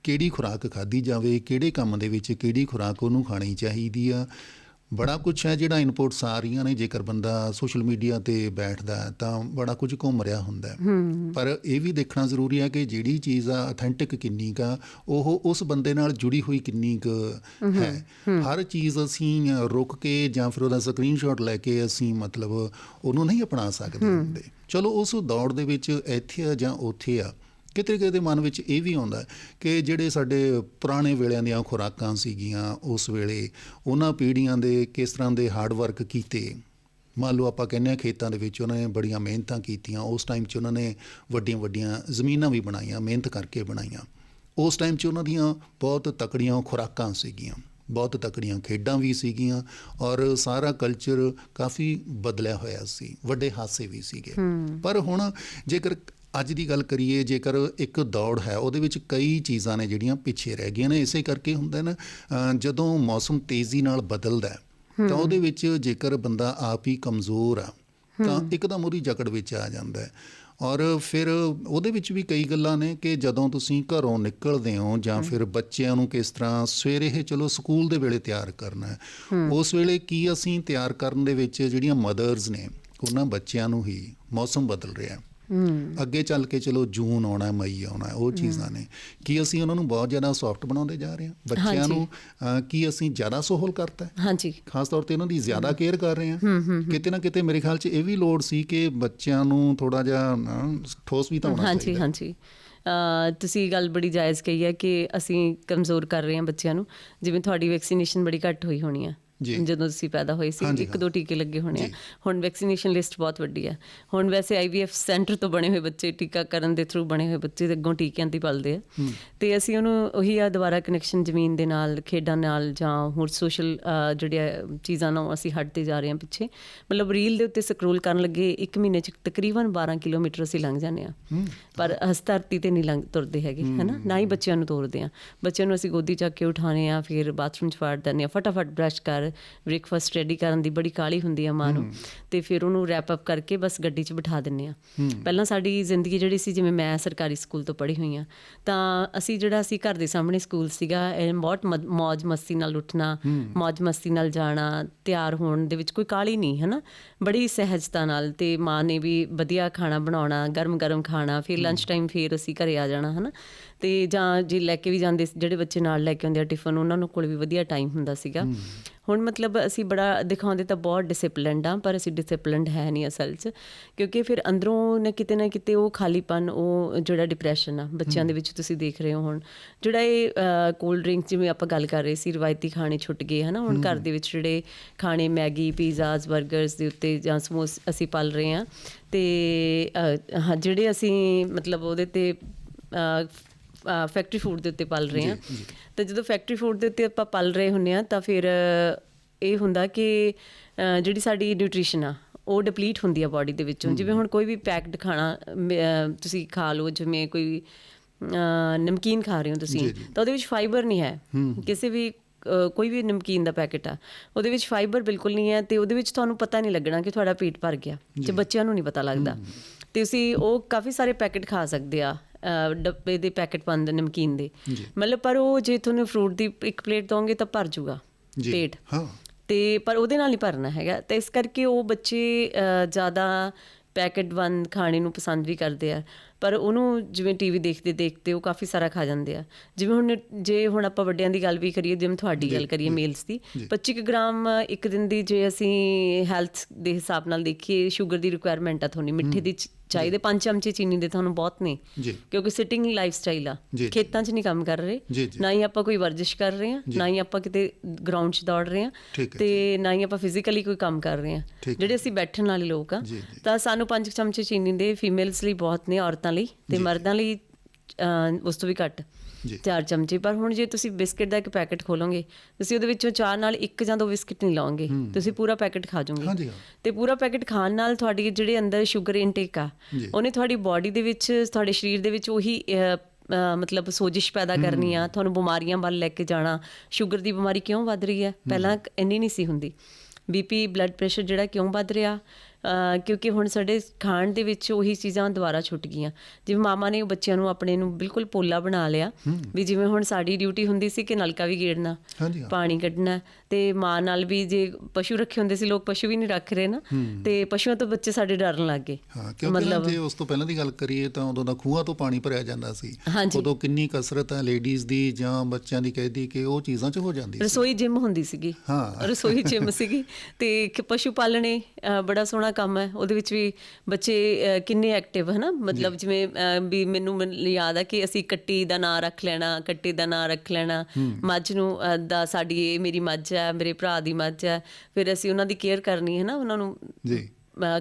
ਕਿਹੜੀ ਖੁਰਾਕ ਖਾਧੀ ਜਾਵੇ ਕਿਹੜੇ ਕੰਮ ਦੇ ਵਿੱਚ ਕਿਹੜੀ ਖੁਰਾਕ ਉਹਨੂੰ ਖਾਣੀ ਚਾਹੀਦੀ ਆ ਬੜਾ ਕੁਝ ਹੈ ਜਿਹੜਾ ਇਨਪੁਟਸ ਆ ਰਹੀਆਂ ਨੇ ਜੇਕਰ ਬੰਦਾ ਸੋਸ਼ਲ ਮੀਡੀਆ ਤੇ ਬੈਠਦਾ ਤਾਂ ਬੜਾ ਕੁਝ ਘੁੰਮ ਰਿਹਾ ਹੁੰਦਾ ਹੈ। ਪਰ ਇਹ ਵੀ ਦੇਖਣਾ ਜ਼ਰੂਰੀ ਹੈ ਕਿ ਜਿਹੜੀ ਚੀਜ਼ ਆ ਅਥੈਂਟਿਕ ਕਿੰਨੀ ਕਾ ਉਹ ਉਸ ਬੰਦੇ ਨਾਲ ਜੁੜੀ ਹੋਈ ਕਿੰਨੀ ਕੁ ਹੈ ਹਰ ਚੀਜ਼ ਅਸੀਂ ਰੁਕ ਕੇ ਜਾਂ ਫਿਰ ਉਹਦਾ ਸਕਰੀਨਸ਼ਾਟ ਲੈ ਕੇ ਅਸੀਂ ਮਤਲਬ ਉਹਨੂੰ ਨਹੀਂ ਅਪਣਾ ਸਕਦੇ ਹੁੰਦੇ। ਚਲੋ ਉਸ ਦੌੜ ਦੇ ਵਿੱਚ ਇੱਥੇ ਜਾਂ ਉੱਥੇ ਆ ਕਿਤੇ ਕਿਤੇ ਮਨ ਵਿੱਚ ਇਹ ਵੀ ਆਉਂਦਾ ਕਿ ਜਿਹੜੇ ਸਾਡੇ ਪੁਰਾਣੇ ਵੇਲਿਆਂ ਦੀਆਂ ਖੁਰਾਕਾਂ ਸੀਗੀਆਂ ਉਸ ਵੇਲੇ ਉਹਨਾਂ ਪੀੜ੍ਹੀਆਂ ਦੇ ਕਿਸ ਤਰ੍ਹਾਂ ਦੇ ਹਾਰਡ ਵਰਕ ਕੀਤੇ। ਮੰਨ ਲਓ ਆਪਾਂ ਕਹਿੰਦੇ ਹਾਂ ਖੇਤਾਂ ਦੇ ਵਿੱਚ ਉਹਨਾਂ ਨੇ ਬੜੀਆਂ ਮਿਹਨਤਾਂ ਕੀਤੀਆਂ ਉਸ ਟਾਈਮ 'ਚ ਉਹਨਾਂ ਨੇ ਵੱਡੀਆਂ ਵੱਡੀਆਂ ਜ਼ਮੀਨਾਂ ਵੀ ਬਣਾਈਆਂ ਮਿਹਨਤ ਕਰਕੇ ਬਣਾਈਆਂ। ਉਸ ਟਾਈਮ 'ਚ ਉਹਨਾਂ ਦੀਆਂ ਬਹੁਤ ਤਕੜੀਆਂ ਖੁਰਾਕਾਂ ਸੀਗੀਆਂ ਬਹੁਤ ਤਕੜੀਆਂ ਖੇਡਾਂ ਵੀ ਸੀਗੀਆਂ ਔਰ ਸਾਰਾ ਕਲਚਰ ਕਾਫੀ ਬਦਲਿਆ ਹੋਇਆ ਸੀ ਵੱਡੇ ਹਾਸੇ ਵੀ ਸੀਗੇ। ਪਰ ਹੁਣ ਜੇਕਰ ਅੱਜ ਦੀ ਗੱਲ ਕਰੀਏ ਜੇਕਰ ਇੱਕ ਦੌੜ ਹੈ ਉਹਦੇ ਵਿੱਚ ਕਈ ਚੀਜ਼ਾਂ ਨੇ ਜਿਹੜੀਆਂ ਪਿੱਛੇ ਰਹਿ ਗਈਆਂ ਨੇ। ਇਸੇ ਕਰਕੇ ਹੁੰਦਾ ਨਾ ਜਦੋਂ ਮੌਸਮ ਤੇਜ਼ੀ ਨਾਲ ਬਦਲਦਾ ਹੈ, ਤਾਂ ਉਹਦੇ ਵਿੱਚ ਜੇਕਰ ਬੰਦਾ ਆਪ ਹੀ ਕਮਜ਼ੋਰ ਆ ਤਾਂ ਇੱਕਦਮ ਉਹਦੀ ਜਕੜ ਵਿੱਚ ਆ ਜਾਂਦਾ ਹੈ। ਔਰ ਫਿਰ ਉਹਦੇ ਵਿੱਚ ਵੀ ਕਈ ਗੱਲਾਂ ਨੇ ਕਿ ਜਦੋਂ ਤੁਸੀਂ ਘਰੋਂ ਨਿਕਲਦੇ ਹੋ ਜਾਂ ਫਿਰ ਬੱਚਿਆਂ ਨੂੰ ਕਿਸ ਤਰ੍ਹਾਂ ਸਵੇਰੇ ਇਹ ਚਲੋ ਸਕੂਲ ਦੇ ਵੇਲੇ ਤਿਆਰ ਕਰਨਾ ਹੈ। ਉਸ ਵੇਲੇ ਕੀ ਅਸੀਂ ਤਿਆਰ ਕਰਨ ਦੇ ਵਿੱਚ ਜਿਹੜੀਆਂ ਮਦਰਸ ਨੇ ਉਹਨਾਂ ਬੱਚਿਆਂ ਨੂੰ ਹੀ ਮੌਸਮ ਬਦਲ ਰਿਹਾ ਹੈ। ਅੱਗੇ ਚੱਲ ਕੇ ਚਲੋ ਜੂਨ ਆਉਣਾ ਮਈ ਆਉਣਾ ਉਹ ਚੀਜ਼ਾਂ ਨੇ। ਕੀ ਅਸੀਂ ਉਹਨਾਂ ਨੂੰ ਬਹੁਤ ਜ਼ਿਆਦਾ ਸੌਫਟ ਬਣਾਉਂਦੇ ਜਾ ਰਹੇ ਹਾਂ? ਬੱਚਿਆਂ ਹਾਂਜੀ। ਨੂੰ ਕੀ ਅਸੀਂ ਜ਼ਿਆਦਾ ਸੋਹਲ ਕਰਤਾ ਹੈ? ਹਾਂਜੀ। ਖਾਸ ਤੌਰ ਤੇ ਉਹਨਾਂ ਦੀ ਜ਼ਿਆਦਾ ਕੇਅਰ ਕਰ ਰਹੇ ਹਾਂ। ਕਿਤੇ ਨਾ ਕਿਤੇ ਮੇਰੇ ਖਿਆਲ 'ਚ ਇਹ ਵੀ ਲੋੜ ਸੀ ਕਿ ਬੱਚਿਆਂ ਨੂੰ ਥੋੜਾ ਜਿਹਾ ਠੋਸ ਵੀ ਤਾਂ ਹੋਣਾ ਹਾਂਜੀ ਚਾਹੀਦਾ। ਹਾਂਜੀ। ਅ, ਤੁਸੀਂ ਗੱਲ ਬੜੀ ਜਾਇਜ਼ ਕਹੀ ਹੈ ਕਿ ਅਸੀਂ ਕਮਜ਼ੋਰ ਕਰ ਰਹੇ ਹਾਂ ਬੱਚਿਆਂ ਨੂੰ। ਜਿਵੇਂ ਤੁਹਾਡੀ ਵੈਕਸੀਨੇਸ਼ਨ ਬੜੀ ਘੱਟ ਹੋਈ ਹੋਣੀ ਆ ਜੀ। ਜਦੋਂ ਤੁਸੀਂ ਪੈਦਾ ਹੋਏ ਸੀ ਇੱਕ ਦੋ ਟੀਕੇ ਲੱਗੇ ਹੋਣੇ ਆ। ਹੁਣ ਵੈਕਸੀਨੇਸ਼ਨ ਲਿਸਟ ਬਹੁਤ ਵੱਡੀ ਹੈ ਹੁਣ ਵੈਸੇ ਆਈਵੀਐਫ ਸੈਂਟਰ ਤੋਂ ਬਣੇ ਹੋਏ ਬੱਚੇ ਟੀਕਾਕਰਨ ਦੇ ਥਰੂ ਬਣੇ ਹੋਏ ਬੱਚੇ ਅੱਗੋਂ ਟੀਕਿਆਂ ਦੀ ਪਲਦੇ ਆ। ਤੇ ਅਸੀਂ ਉਹਨੂੰ ਉਹੀ ਆ ਦੁਬਾਰਾ ਕਨੈਕਸ਼ਨ ਜ਼ਮੀਨ ਦੇ ਨਾਲ ਖੇਡਾਂ ਨਾਲ ਜਾਂ ਹੋਰ ਸੋਸ਼ਲ ਜਿਹੜੀਆਂ ਚੀਜ਼ਾਂ ਨੂੰ ਅਸੀਂ ਹਟਦੇ ਜਾ ਰਹੇ ਹਾਂ ਪਿੱਛੇ। ਮਤਲਬ ਰੀਲ ਦੇ ਉੱਤੇ ਸਕਰੋਲ ਕਰਨ ਲੱਗੇ ਇੱਕ ਮਹੀਨੇ ਚ ਤਕਰੀਬਨ 12 ਕਿਲੋਮੀਟਰ ਅਸੀਂ ਲੰਘ ਜਾਂਦੇ ਆ ਪਰ ਹਸਤਰਤੀ ਤੇ ਨਹੀਂ ਲੰਘ ਤੁਰਦੇ ਹੈਗੇ ਹਨਾ? ਨਾ ਹੀ ਬੱਚਿਆਂ ਨੂੰ ਤੋਰਦੇ ਆ ਬੱਚਿਆਂ ਨੂੰ ਅਸੀਂ ਗੋਦੀ ਚੱਕ ਕੇ ਉਠਾਣੇ ਆ ਫਿਰ ਬਾਥਰੂਮ ਚ ਫਾੜ ਦਿੰਦੇ ਆ ਫਟਾਫਟ ਬ੍ਰਸ਼ ਕਰ ਬ੍ਰੇਕਫਾਸਟ ਰੈਡੀ ਕਰਨ ਦੀ ਬੜੀ ਕਾਲੀ ਹੁੰਦੀ ਆ ਮਾਂ ਨੂੰ। ਤੇ ਫਿਰ ਉਹਨੂੰ ਰੈਪ ਅਪ ਕਰਕੇ ਬਸ ਗੱਡੀ 'ਚ ਬਿਠਾ ਦਿੰਨੇ ਆ। ਪਹਿਲਾਂ ਸਾਡੀ ਜ਼ਿੰਦਗੀ ਜਿਹੜੀ ਸੀ ਜਿਵੇਂ ਮੈਂ ਸਰਕਾਰੀ ਸਕੂਲ ਤੋਂ ਪੜ੍ਹੀ ਹੋਈ ਆ ਤਾਂ ਅਸੀਂ ਜਿਹੜਾ ਸੀ ਘਰ ਦੇ ਸਾਹਮਣੇ ਸਕੂਲ ਸੀਗਾ ਬਹੁਤ ਮੌਜ ਮਸਤੀ ਨਾਲ ਉੱਠਣਾ ਮੌਜ ਮਸਤੀ ਨਾਲ ਜਾਣਾ ਤਿਆਰ ਹੋਣ ਦੇ ਵਿੱਚ ਕੋਈ ਕਾਲੀ ਨਹੀਂ ਹਨਾ? ਬੜੀ ਸਹਿਜਤਾ ਨਾਲ ਤੇ ਮਾਂ ਨੇ ਵੀ ਵਧੀਆ ਖਾਣਾ ਬਣਾਉਣਾ ਗਰਮ ਗਰਮ ਖਾਣਾ ਫਿਰ ਲੰਚ ਟਾਈਮ ਫਿਰ ਅਸੀਂ ਘਰੇ ਆ ਜਾਣਾ ਹਨਾ? ਤੇ ਜਾਂ ਜੇ ਲੈ ਕੇ ਵੀ ਜਾਂਦੇ ਜਿਹੜੇ ਬੱਚੇ ਨਾਲ ਲੈ ਕੇ ਆਉਂਦੇ ਆ ਟਿਫਨ ਉਹਨਾਂ ਨੂੰ ਕੋਲ ਵੀ ਵਧੀਆ ਟਾਈਮ ਹੁੰਦਾ ਸੀਗਾ। ਹੁਣ ਮਤਲਬ ਅਸੀਂ ਬੜਾ ਦਿਖਾਉਂਦੇ ਤਾਂ ਬਹੁਤ ਡਿਸਪਲਿਨਡ ਆ ਪਰ ਅਸੀਂ ਡਿਸਪਲਿਨਡ ਹੈ ਨਹੀਂ ਅਸਲ 'ਚ ਕਿਉਂਕਿ ਫਿਰ ਅੰਦਰੋਂ ਨਾ ਕਿਤੇ ਨਾ ਕਿਤੇ ਉਹ ਖਾਲੀਪਨ ਉਹ ਜਿਹੜਾ ਡਿਪਰੈਸ਼ਨ ਆ ਬੱਚਿਆਂ ਦੇ ਵਿੱਚ ਤੁਸੀਂ ਦੇਖ ਰਹੇ ਹੋ ਹੁਣ। ਜਿਹੜਾ ਇਹ ਕੋਲਡ ਡਰਿੰਕ ਜਿਵੇਂ ਆਪਾਂ ਗੱਲ ਕਰ ਰਹੇ ਸੀ ਰਵਾਇਤੀ ਖਾਣੇ ਛੁੱਟ ਗਏ ਹਨਾ? ਹੁਣ ਘਰ ਦੇ ਵਿੱਚ ਜਿਹੜੇ ਖਾਣੇ ਮੈਗੀ ਪੀਜ਼ਾਸ 버ਗਰਸ ਦੇ ਉੱਤੇ ਜਾਂ ਸਮੋਸ ਅਸੀਂ ਪਲ ਰਹੇ ਆ ਤੇ ਹਾਂ ਜਿਹੜੇ ਅਸੀਂ ਮਤਲਬ ਉਹਦੇ ਤੇ ਫੈਕਟਰੀ ਫੂਡ ਦੇ ਉੱਤੇ ਪਲ ਰਹੇ ਆ ਤਾਂ ਜਦੋਂ ਫੈਕਟਰੀ ਫੂਡ ਦੇ ਉੱਤੇ ਆਪਾਂ ਪਲ ਰਹੇ ਹੁੰਨੇ ਆ ਤਾਂ ਫਿਰ ਇਹ ਹੁੰਦਾ ਕਿ ਜਿਹੜੀ ਸਾਡੀ ਨਿਊਟ੍ਰੀਸ਼ਨ ਆ ਉਹ ਡਿਪਲੀਟ ਹੁੰਦੀ ਆ ਬਾਡੀ ਦੇ ਵਿੱਚੋਂ। ਜਿਵੇਂ ਹੁਣ ਕੋਈ ਵੀ ਪੈਕਡ ਖਾਣਾ ਤੁਸੀਂ ਖਾ ਲਓ ਜਿਵੇਂ ਕੋਈ ਨਮਕੀਨ ਖਾ ਰਹੇ ਹੋ ਤੁਸੀਂ ਤਾਂ ਉਹਦੇ ਵਿੱਚ ਫਾਈਬਰ ਨਹੀਂ ਹੈ। ਕਿਸੇ ਵੀ ਕੋਈ ਵੀ ਨਮਕੀਨ ਦਾ ਪੈਕੇਟ ਆ ਉਹਦੇ ਵਿੱਚ ਫਾਈਬਰ ਬਿਲਕੁਲ ਨਹੀਂ ਹੈ ਤੇ ਉਹਦੇ ਵਿੱਚ ਤੁਹਾਨੂੰ ਪਤਾ ਨਹੀਂ ਲੱਗਣਾ ਕਿ ਤੁਹਾਡਾ ਪੇਟ ਭਰ ਗਿਆ ਤੇ ਬੱਚਿਆਂ ਨੂੰ ਨਹੀਂ ਪਤਾ ਲੱਗਦਾ। ਤੇ ਤੁਸੀਂ ਉਹ ਕਾਫੀ ਸਾਰੇ ਪੈਕੇਟ ਖਾ ਸਕਦੇ ਆ। ਡੱਬੇ ਦੇ ਪੈਕੇਟ ਬੰਦ ਨਮਕੀਨ ਦੇ। ਮਤਲਬ ਪਰ ਉਹ ਜੇ ਤੁਹਾਨੂੰ ਫਰੂਟ ਦੀ ਇੱਕ ਪਲੇਟ ਦੋਗੇ ਤਾਂ ਭਰ ਜੂਗਾ ਜੀ। ਪੇਟ। ਹਾਂ। ਤੇ ਪਰ ਉਹਦੇ ਨਾਲ ਨਹੀਂ ਭਰਨਾ ਹੈਗਾ। ਤੇ ਇਸ ਕਰਕੇ ਉਹ ਬੱਚੇ ਜ਼ਿਆਦਾ ਪੈਕੇਟ ਬੰਦ ਖਾਣੇ ਨੂੰ ਪਸੰਦ ਵੀ ਕਰਦੇ ਆ। ਪਰ ਉਹਨੂੰ ਜਿਵੇਂ ਟੀਵੀ ਦੇਖਦੇ ਦੇਖਦੇ ਉਹ ਕਾਫੀ ਸਾਰਾ ਖਾ ਜਾਂਦੇ ਆ। ਜਿਵੇਂ ਹੁਣ ਜੇ ਹੁਣ ਆਪਾਂ ਵੱਡਿਆਂ ਦੀ ਗੱਲ ਵੀ ਕਰੀਏ ਜਿਵੇਂ ਤੁਹਾਡੀ ਗੱਲ ਕਰੀਏ ਮੇਲਸ ਦੀ 25 ਕੁ ਗ੍ਰਾਮ ਇੱਕ ਦਿਨ ਦੀ ਜੇ ਅਸੀਂ ਹੈਲਥ ਦੇ ਹਿਸਾਬ ਨਾਲ ਦੇਖੀਏ ਸ਼ੂਗਰ ਦੀ ਰਿਕੁਆਇਰਮੈਂਟ ਆ ਤੁਹਾਨੂੰ ਮਿੱਠੇ ਦੀ ਚਾਹੀਦੇ ਪੰਜ ਚਮਚੇ ਚੀਨੀ ਦੇ ਤੁਹਾਨੂੰ ਬਹੁਤ ਨੇ। ਕਿਉਂਕਿ ਸਿਟਿੰਗ ਲਾਈਫ ਸਟਾਈਲ ਆ। ਖੇਤਾਂ 'ਚ ਨਹੀਂ ਕੰਮ ਕਰ ਰਹੇ। ਨਾ ਹੀ ਆਪਾਂ ਕੋਈ ਵਰਜਿਸ਼ ਕਰ ਰਹੇ ਹਾਂ ਨਾ ਹੀ ਆਪਾਂ ਕਿਤੇ ਗਰਾਊਂਡ 'ਚ ਦੌੜ ਰਹੇ ਹੈ ਤੇ ਨਾ ਹੀ ਆਪਾਂ ਫਿਜ਼ੀਕਲੀ ਕੋਈ ਕੰਮ ਕਰ ਰਹੇ ਹੈ। ਜਿਹੜੇ ਅਸੀਂ ਬੈਠਣ ਵਾਲੇ ਲੋਕ ਆ। ਤਾਂ ਸਾਨੂੰ ਪੰਜ ਚਮਚੇ ਚੀਨੀ ਦੇ ਫੀਮੇਲਸ ਲਈ ਬਹੁਤ ਨੇ ਔਰਤਾਂ ਲਈ ਤੇ ਮਰਦਾਂ ਲਈ ਉਸ ਤੋਂ ਵੀ ਘੱਟ। ਚਾਰ ਚਮਚੇ। ਪਰ ਹੁਣ ਜੇ ਤੁਸੀਂ ਬਿਸਕਟ ਦਾ ਇੱਕ ਪੈਕੇਟ ਖੋਲੋਗੇ ਤੁਸੀਂ ਉਹਦੇ ਵਿੱਚੋਂ ਚਾਰ ਨਾਲ ਇੱਕ ਜਾਂ ਦੋ ਬਿਸਕਟ ਨਹੀਂ ਲਾਓਗੇ ਤੁਸੀਂ ਪੂਰਾ ਪੈਕੇਟ ਖਾ ਜਾਓਗੇ। ਹਾਂਜੀ, ਹਾਂ। ਤੇ ਪੂਰਾ ਪੈਕੇਟ ਖਾਣ ਨਾਲ ਤੁਹਾਡੀ ਜਿਹੜੇ ਅੰਦਰ ਸ਼ੂਗਰ ਇਨਟੇਕ ਆ। ਉਹਨੇ ਤੁਹਾਡੀ ਬਾਡੀ ਦੇ ਵਿੱਚ ਤੁਹਾਡੇ ਸਰੀਰ ਦੇ ਵਿੱਚ ਉਹੀ ਮਤਲਬ ਸੋਜਿਸ਼ ਪੈਦਾ ਕਰਨੀ ਆ ਤੁਹਾਨੂੰ ਬਿਮਾਰੀਆਂ ਵੱਲ ਲੈ ਕੇ ਜਾਣਾ। ਸ਼ੂਗਰ ਦੀ ਬਿਮਾਰੀ ਕਿਉਂ ਵੱਧ ਰਹੀ ਹੈ? ਪਹਿਲਾਂ ਇੰਨੀ ਨਹੀਂ ਸੀ ਹੁੰਦੀ। ਬੀਪੀ ਬਲੱਡ ਪ੍ਰੈਸ਼ਰ ਜਿਹੜਾ ਕਿਉਂ ਵੱਧ ਰਿਹਾ? ਕਿਉਂਕਿ ਹੁਣ ਸਾਡੇ ਖਾਣ ਦੇ ਵਿੱਚ ਉਹੀ ਚੀਜ਼ਾਂ ਦੁਬਾਰਾ ਛੁੱਟ ਗਈਆਂ। ਜਿਵੇਂ ਮਾਮਾ ਨੇ ਬੱਚਿਆਂ ਨੂੰ ਆਪਣੇ ਨੂੰ ਬਿਲਕੁਲ ਪੋਲਾ ਬਣਾ ਲਿਆ ਵੀ ਜਿਵੇਂ ਹੁਣ ਸਾਡੀ ਡਿਊਟੀ ਹੁੰਦੀ ਸੀ ਕਿ ਨਲਕਾ ਵੀ ਗੇੜਨਾ ਪਾਣੀ ਕੱਢਣਾ ਤੇ ਮਾਂ ਨਾਲ ਵੀ ਜੇ ਪਸ਼ੂ ਰੱਖੇ ਹੁੰਦੇ ਸੀ ਲੋਕ ਪਸ਼ੂ ਵੀ ਨਹੀਂ ਰੱਖ ਰਹੇ ਨਾ। ਤੇ ਪਸ਼ੂਆਂ ਤੋਂ ਬੱਚੇ ਸਾਡੇ ਡਰਨ ਲੱਗ ਗਏ। ਨਾ ਜੇ ਉਸ ਤੋਂ ਪਹਿਲਾਂ ਦੀ ਗੱਲ ਕਰੀਏ ਤਾਂ ਉਦੋਂ ਦਾ ਖੂਹਾਂ ਤੋਂ ਪਾਣੀ ਭਰਿਆ ਜਾਂਦਾ ਸੀ। ਉਦੋਂ ਕਿੰਨੀ ਕਸਰਤ ਹੈ ਲੇਡੀਜ਼ ਦੀ ਜਾਂ ਬੱਚਿਆਂ ਦੀ ਕਹਿਦੀ ਕਿ ਉਹ ਚੀਜ਼ਾਂ 'ਚ ਹੋ ਜਾਂਦੀ ਸੀ। ਰਸੋਈ ਜਿਮ ਹੁੰਦੀ ਸੀਗੀ। ਹਾਂ। ਰਸੋਈ ਜਿਮ ਸੀਗੀ ਤੇ ਪਸ਼ੂ ਪਾਲਣੇ ਬੜਾ ਸੋਹਣਾ ਕੰਮ ਹੈ ਉਹਦੇ ਵਿੱਚ ਵੀ ਬੱਚੇ ਕਿੰਨੇ ਐਕਟਿਵ ਹਨਾ? ਮਤਲਬ ਜਿਵੇਂ ਵੀ ਮੈਨੂੰ ਯਾਦ ਆ ਕਿ ਅਸੀਂ ਕੱਟੀ ਦਾ ਨਾਂ ਰੱਖ ਲੈਣਾ ਕੱਟੇ ਦਾ ਨਾਂ ਰੱਖ ਲੈਣਾ। ਮੱਝ ਨੂੰ ਦਾ ਸਾਡੀ ਇਹ ਮੇਰੀ ਮੱਝ ਹੈ ਮੇਰੇ ਭਰਾ ਦੀ ਮੱਝ ਹੈ ਫਿਰ ਅਸੀਂ ਉਹਨਾਂ ਦੀ ਕੇਅਰ ਕਰਨੀ ਹੈ ਨਾ ਉਹਨਾਂ ਨੂੰ ਜੀ।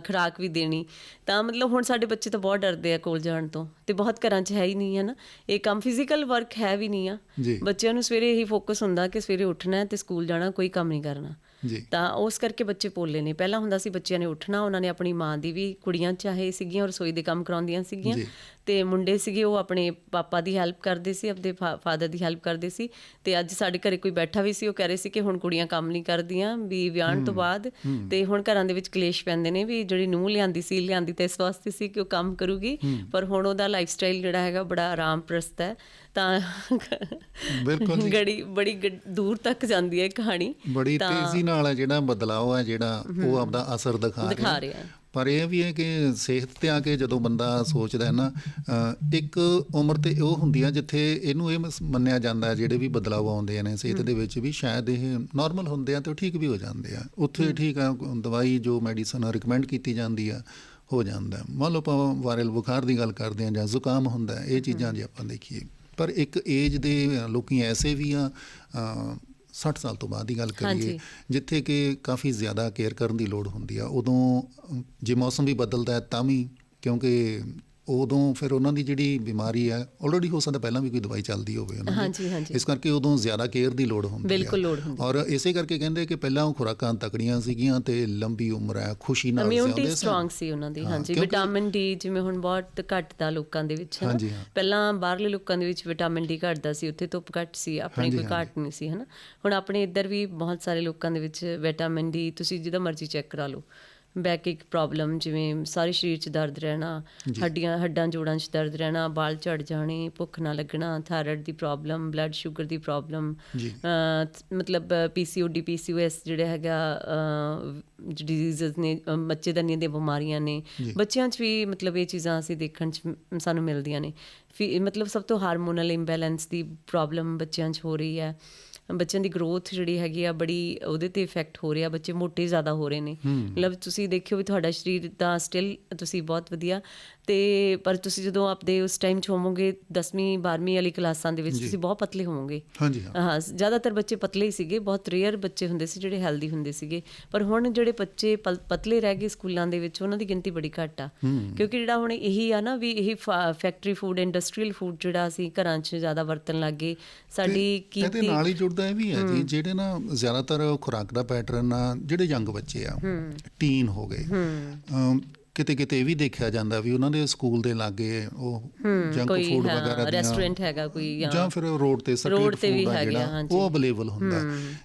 ਖੁਰਾਕ ਵੀ ਦੇਣੀ। ਤਾਂ ਮਤਲਬ ਹੁਣ ਸਾਡੇ ਬੱਚੇ ਤਾਂ ਬਹੁਤ ਡਰਦੇ ਆ ਕੋਲ ਜਾਣ ਤੋਂ ਤੇ ਬਹੁਤ ਘਰਾਂ 'ਚ ਹੈ ਹੀ ਨਹੀਂ ਹੈ ਨਾ ਇਹ ਕੰਮ ਫਿਜ਼ੀਕਲ ਵਰਕ ਹੈ ਵੀ ਨਹੀਂ ਆ। ਬੱਚਿਆਂ ਨੂੰ ਸਵੇਰੇ ਇਹੀ ਫੋਕਸ ਹੁੰਦਾ ਕਿ ਸਵੇਰੇ ਉੱਠਣਾ ਹੈ ਤੇ ਸਕੂਲ ਜਾਣਾ ਕੋਈ ਕੰਮ ਨਹੀਂ ਕਰਨਾ। ਤਾਂ ਉਸ ਕਰਕੇ ਬੱਚੇ ਪੋਲੇ ਨੇ। ਪਹਿਲਾਂ ਹੁੰਦਾ ਸੀ ਬੱਚਿਆਂ ਨੇ ਉੱਠਣਾ ਉਹਨਾਂ ਨੇ ਆਪਣੀ ਮਾਂ ਦੀ ਵੀ ਕੁੜੀਆਂ ਚਾਹੇ ਸੀਗੀਆਂ ਰਸੋਈ ਦੇ ਕੰਮ ਕਰਾਉਂਦੀਆਂ ਸੀਗੀਆਂ। ਤੇ ਮੁੰਡੇ ਸੀਗੇ ਉਹ ਆਪਣੇ ਪਾਪਾ ਦੀ ਹੈਲਪ ਕਰਦੇ ਸੀ ਆਪਣੇ ਫਾਦਰ ਦੀ ਹੈਲਪ ਕਰਦੇ ਸੀ ਤੇ ਅੱਜ ਸਾਡੇ ਘਰੇ ਕੋਈ ਬੈਠਾ ਵੀ ਸੀ ਉਹ ਕਹਿ ਰਹੇ ਸੀ ਕਿ ਹੁਣ ਕੁੜੀਆਂ ਕੰਮ ਨਹੀਂ ਕਰਦੀਆਂ ਵੀ ਵਿਆਹਣ ਤੋਂ ਬਾਅਦ ਤੇ ਹੁਣ ਘਰਾਂ ਦੇ ਵਿੱਚ ਕਲੇਸ਼ ਪੈਂਦੇ ਨੇ ਵੀ ਜਿਹੜੀ ਨੂੰਹ ਲਿਆਂਦੀ ਸੀ ਲਿਆਂਦੀ ਤਾਂ ਇਸ ਵਾਸਤੇ ਸੀ ਕਿ ਉਹ ਕੰਮ ਕਰੂਗੀ ਪਰ ਹੁਣ ਉਹਦਾ ਲਾਈਫ ਸਟਾਈਲ ਜਿਹੜਾ ਹੈਗਾ ਬੜਾ ਆਰਾਮ ਪ੍ਰਸਤ ਹੈ ਤਾਂ ਬਿਲਕੁਲ। ਗੜੀ ਬੜੀ ਦੂਰ ਤੱਕ ਜਾਂਦੀ ਹੈ ਕਹਾਣੀ ਬੜੀ ਤੇਜ਼ੀ ਨਾਲ ਹੈ ਜਿਹੜਾ ਬਦਲਾਅ ਹੈ ਜਿਹੜਾ ਉਹ ਆਪਦਾ ਅਸਰ ਦਿਖਾ ਦਿਖਾ ਰਿਹਾ ਹੈ। ਪਰ ਇਹ ਵੀ ਹੈ ਕਿ ਸਿਹਤ ਤੇ ਆ ਕੇ ਜਦੋਂ ਬੰਦਾ ਸੋਚਦਾ ਹੈ ਨਾ ਇੱਕ ਉਮਰ ਤੇ ਉਹ ਹੁੰਦੀ ਆ ਜਿੱਥੇ ਇਹਨੂੰ ਇਹ ਮੰਨਿਆ ਜਾਂਦਾ ਹੈ ਜਿਹੜੇ ਵੀ ਬਦਲਾਅ ਆਉਂਦੇ ਨੇ ਸਿਹਤ ਦੇ ਵਿੱਚ ਵੀ ਸ਼ਾਇਦ ਇਹ ਨਾਰਮਲ ਹੁੰਦੇ ਆ ਤੇ ਉਹ ਠੀਕ ਵੀ ਹੋ ਜਾਂਦੇ ਆ। ਉੱਥੇ ਠੀਕ ਆ ਦਵਾਈ ਜੋ ਮੈਡੀਸਨ ਰਿਕਮੈਂਡ ਕੀਤੀ ਜਾਂਦੀ ਆ ਹੋ ਜਾਂਦਾ। ਮੰਨ ਲਓ ਆਪਾਂ ਵਾਇਰਲ ਬੁਖਾਰ ਦੀ ਗੱਲ ਕਰਦੇ ਆ ਜਾਂ ਜ਼ੁਕਾਮ ਹੁੰਦਾ ਇਹ ਚੀਜ਼ਾਂ ਜੇ ਆਪਾਂ ਦੇਖੀਏ। ਪਰ ਇੱਕ ਏਜ ਦੇ ਲੋਕੀ ਐਸੇ ਵੀ ਆ 60 ਸਾਲ ਤੋਂ ਬਾਅਦ ਦੀ ਗੱਲ ਕਰੀਏ। ਜਿੱਥੇ ਕਿ ਕਾਫੀ ਜ਼ਿਆਦਾ ਕੇਅਰ ਕਰਨ ਦੀ ਲੋੜ ਹੁੰਦੀ ਆ ਉਦੋਂ ਜੇ ਮੌਸਮ ਵੀ ਬਦਲਦਾ ਹੈ ਤਾਂ ਵੀ ਕਿਉਂਕਿ ਉਦੋਂ ਫਿਰ ਉਹਨਾਂ ਦੀ ਜਿਹੜੀ ਬਿਮਾਰੀ ਹੈ ਆਲਰੇਡੀ ਹੋ ਸਕਦਾ ਪਹਿਲਾਂ ਵੀ ਕੋਈ ਦਵਾਈ ਚੱਲਦੀ ਹੋਵੇ ਉਹਨਾਂ ਦੀ। ਹਾਂਜੀ, ਹਾਂਜੀ। ਇਸ ਕਰਕੇ ਉਦੋਂ ਜ਼ਿਆਦਾ ਕੇਅਰ ਦੀ ਲੋੜ ਹੁੰਦੀ ਹੈ। ਬਿਲਕੁਲ ਲੋੜ ਹੁੰਦੀ ਔਰ ਇਸੇ ਕਰਕੇ ਕਹਿੰਦੇ ਕਿ ਪਹਿਲਾਂ ਉਹ ਖੁਰਾਕਾਂ ਤਕੜੀਆਂ ਸੀਗੀਆਂ ਤੇ ਲੰਬੀ ਉਮਰ ਹੈ ਖੁਸ਼ੀ ਨਾਲ ਇਮਿਊਨਿਟੀ ਜਿਉਂਦੇ ਸਟਰੋਂਗ ਸੀ ਉਹਨਾਂ ਦੀ ਹਾਂਜੀ। ਵਿਟਾਮਿਨ ਡੀ ਜਿਵੇਂ ਹੁਣ ਬਹੁਤ ਘੱਟ ਦਾ ਲੋਕਾਂ ਦੇ ਵਿੱਚ ਹੈ। ਪਹਿਲਾਂ ਬਾਹਰਲੇ ਲੋਕਾਂ ਦੇ ਵਿੱਚ ਵਿਟਾਮਿਨ ਡੀ ਘਟਦਾ ਸੀ ਉੱਥੇ ਧੁੱਪ ਘੱਟ ਸੀ ਆਪਣੇ ਕੋਈ ਘੱਟ ਨਹੀਂ ਸੀ ਹਨਾ। ਹੁਣ ਆਪਣੇ ਇੱਧਰ ਵੀ ਬਹੁਤ ਸਾਰੇ ਲੋਕਾਂ ਦੇ ਵਿੱਚ ਵਿਟਾਮਿਨ ਡੀ ਤੁਸੀਂ ਜਿਹਦਾ ਮਰਜ਼ੀ ਚੈੱਕ ਕਰਾ ਲਓ। ਬੈਕ ਇੱਕ ਪ੍ਰੋਬਲਮ ਜਿਵੇਂ ਸਾਰੇ ਸਰੀਰ 'ਚ ਦਰਦ ਰਹਿਣਾ ਹੱਡੀਆਂ ਹੱਡਾਂ ਜੋੜਾਂ 'ਚ ਦਰਦ ਰਹਿਣਾ ਵਾਲ ਝੜ ਜਾਣੇ ਭੁੱਖ ਨਾ ਲੱਗਣਾ ਥਾਇਰਾਇਡ ਦੀ ਪ੍ਰੋਬਲਮ ਬਲੱਡ ਸ਼ੂਗਰ ਦੀ ਪ੍ਰੋਬਲਮ ਮਤਲਬ ਪੀਸੀਓਡੀ ਪੀਸੀਓਐਸ ਜਿਹੜਾ ਹੈਗਾ ਡਿਜ਼ੀਜ਼ਸ ਨੇ ਬੱਚੇਦਾਨੀਆਂ ਦੀਆਂ ਬਿਮਾਰੀਆਂ ਨੇ। ਬੱਚਿਆਂ 'ਚ ਵੀ ਮਤਲਬ ਇਹ ਚੀਜ਼ਾਂ ਅਸੀਂ ਦੇਖਣ 'ਚ ਸਾਨੂੰ ਮਿਲਦੀਆਂ ਨੇ। ਮਤਲਬ ਸਭ ਤੋਂ ਹਾਰਮੋਨਲ ਇੰਬੈਲੈਂਸ ਦੀ ਪ੍ਰੋਬਲਮ ਬੱਚਿਆਂ 'ਚ ਹੋ ਰਹੀ ਹੈ। ਬੱਚਿਆਂ ਦੀ ਗਰੋਥ ਜਿਹੜੀ ਹੈਗੀ ਆ ਬੜੀ ਉਹਦੇ ਤੇ ਇਫੈਕਟ ਹੋ ਰਿਹਾ ਬੱਚੇ ਮੋਟੇ ਜ਼ਿਆਦਾ ਹੋ ਰਹੇ ਨੇ। ਮਤਲਬ ਤੁਸੀਂ ਦੇਖਿਓ ਵੀ ਤੁਹਾਡਾ ਸਰੀਰ ਤਾਂ ਸਟਿਲ ਤੁਸੀਂ ਬਹੁਤ ਵਧੀਆ। ਤੇ ਪਰ ਤੁਸੀਂ ਜਦੋਂ ਆਪਦੇ ਉਸ ਟਾਈਮ 'ਚ ਹੋਵੋਗੇ 10ਵੀਂ 12ਵੀਂ ਵਾਲੀ ਕਲਾਸਾਂ ਦੇ ਵਿੱਚ ਤੁਸੀਂ ਬਹੁਤ ਪਤਲੇ ਹੋਵੋਗੇ। ਹਾਂਜੀ ਹਾਂ। ਹਾਂ ਜ਼ਿਆਦਾਤਰ ਬੱਚੇ ਪਤਲੇ ਹੀ ਸੀਗੇ ਬਹੁਤ ਰੇਅਰ ਬੱਚੇ ਹੁੰਦੇ ਸੀ ਜਿਹੜੇ ਹੈਲਦੀ ਹੁੰਦੇ ਸੀਗੇ। ਪਰ ਹੁਣ ਜਿਹੜੇ ਬੱਚੇ ਪਤਲੇ ਰਹਿ ਗਏ ਸਕੂਲਾਂ ਦੇ ਵਿੱਚ ਉਹਨਾਂ ਦੀ ਗਿਣਤੀ ਬੜੀ ਘੱਟ ਆ। ਕਿਉਂਕਿ ਜਿਹੜਾ ਹੁਣ ਇਹੀ ਆ ਨਾ ਵੀ ਇਹ ਫੈਕਟਰੀ ਫੂਡ ਇੰਡਸਟਰੀਅਲ ਫੂਡ ਜਿਹੜਾ ਅਸੀਂ ਘਰਾਂ 'ਚ ਜ਼ਿਆਦਾ ਵਰਤਣ ਲੱਗ ਸਾਡੀ ਤੇ ਜੁੜਦਾ ਇਹ ਵੀ ਹੈ ਜੀ ਜਿਹੜੇ ਨਾ ਜ਼ਿਆਦਾਤਰ ਖੁਰਾਕ ਦਾ ਪੈਟਰਨ ਆ ਜਿਹੜੇ ਯੰਗ ਬੱਚੇ ਆ ਟੀਨ ਹੋ ਗਏ। ਕਿਤੇ ਕਿਤੇ ਇਹ ਵੀ ਦੇਖਿਆ ਜਾਂਦਾ ਵੀ ਉਹਨਾਂ ਦੇ ਸਕੂਲ ਦੇ ਲਾਗੇ ਉਹ ਜੰਕ ਫੂਡ ਵਗੈਰਾ ਦੀਆਂ restaurant ਹੈਗਾ ਕੋਈ ਜਾਂ- ਜਾਂ ਫਿਰ ਰੋਡ ਤੇ ਸਟਰੀਟ Road ਤੇ ਵੀ ਫੂਡ ਆ ਜਿਹੜਾ। ਉਹ ਅਵੇਲੇਬਲ ਹੁੰਦਾ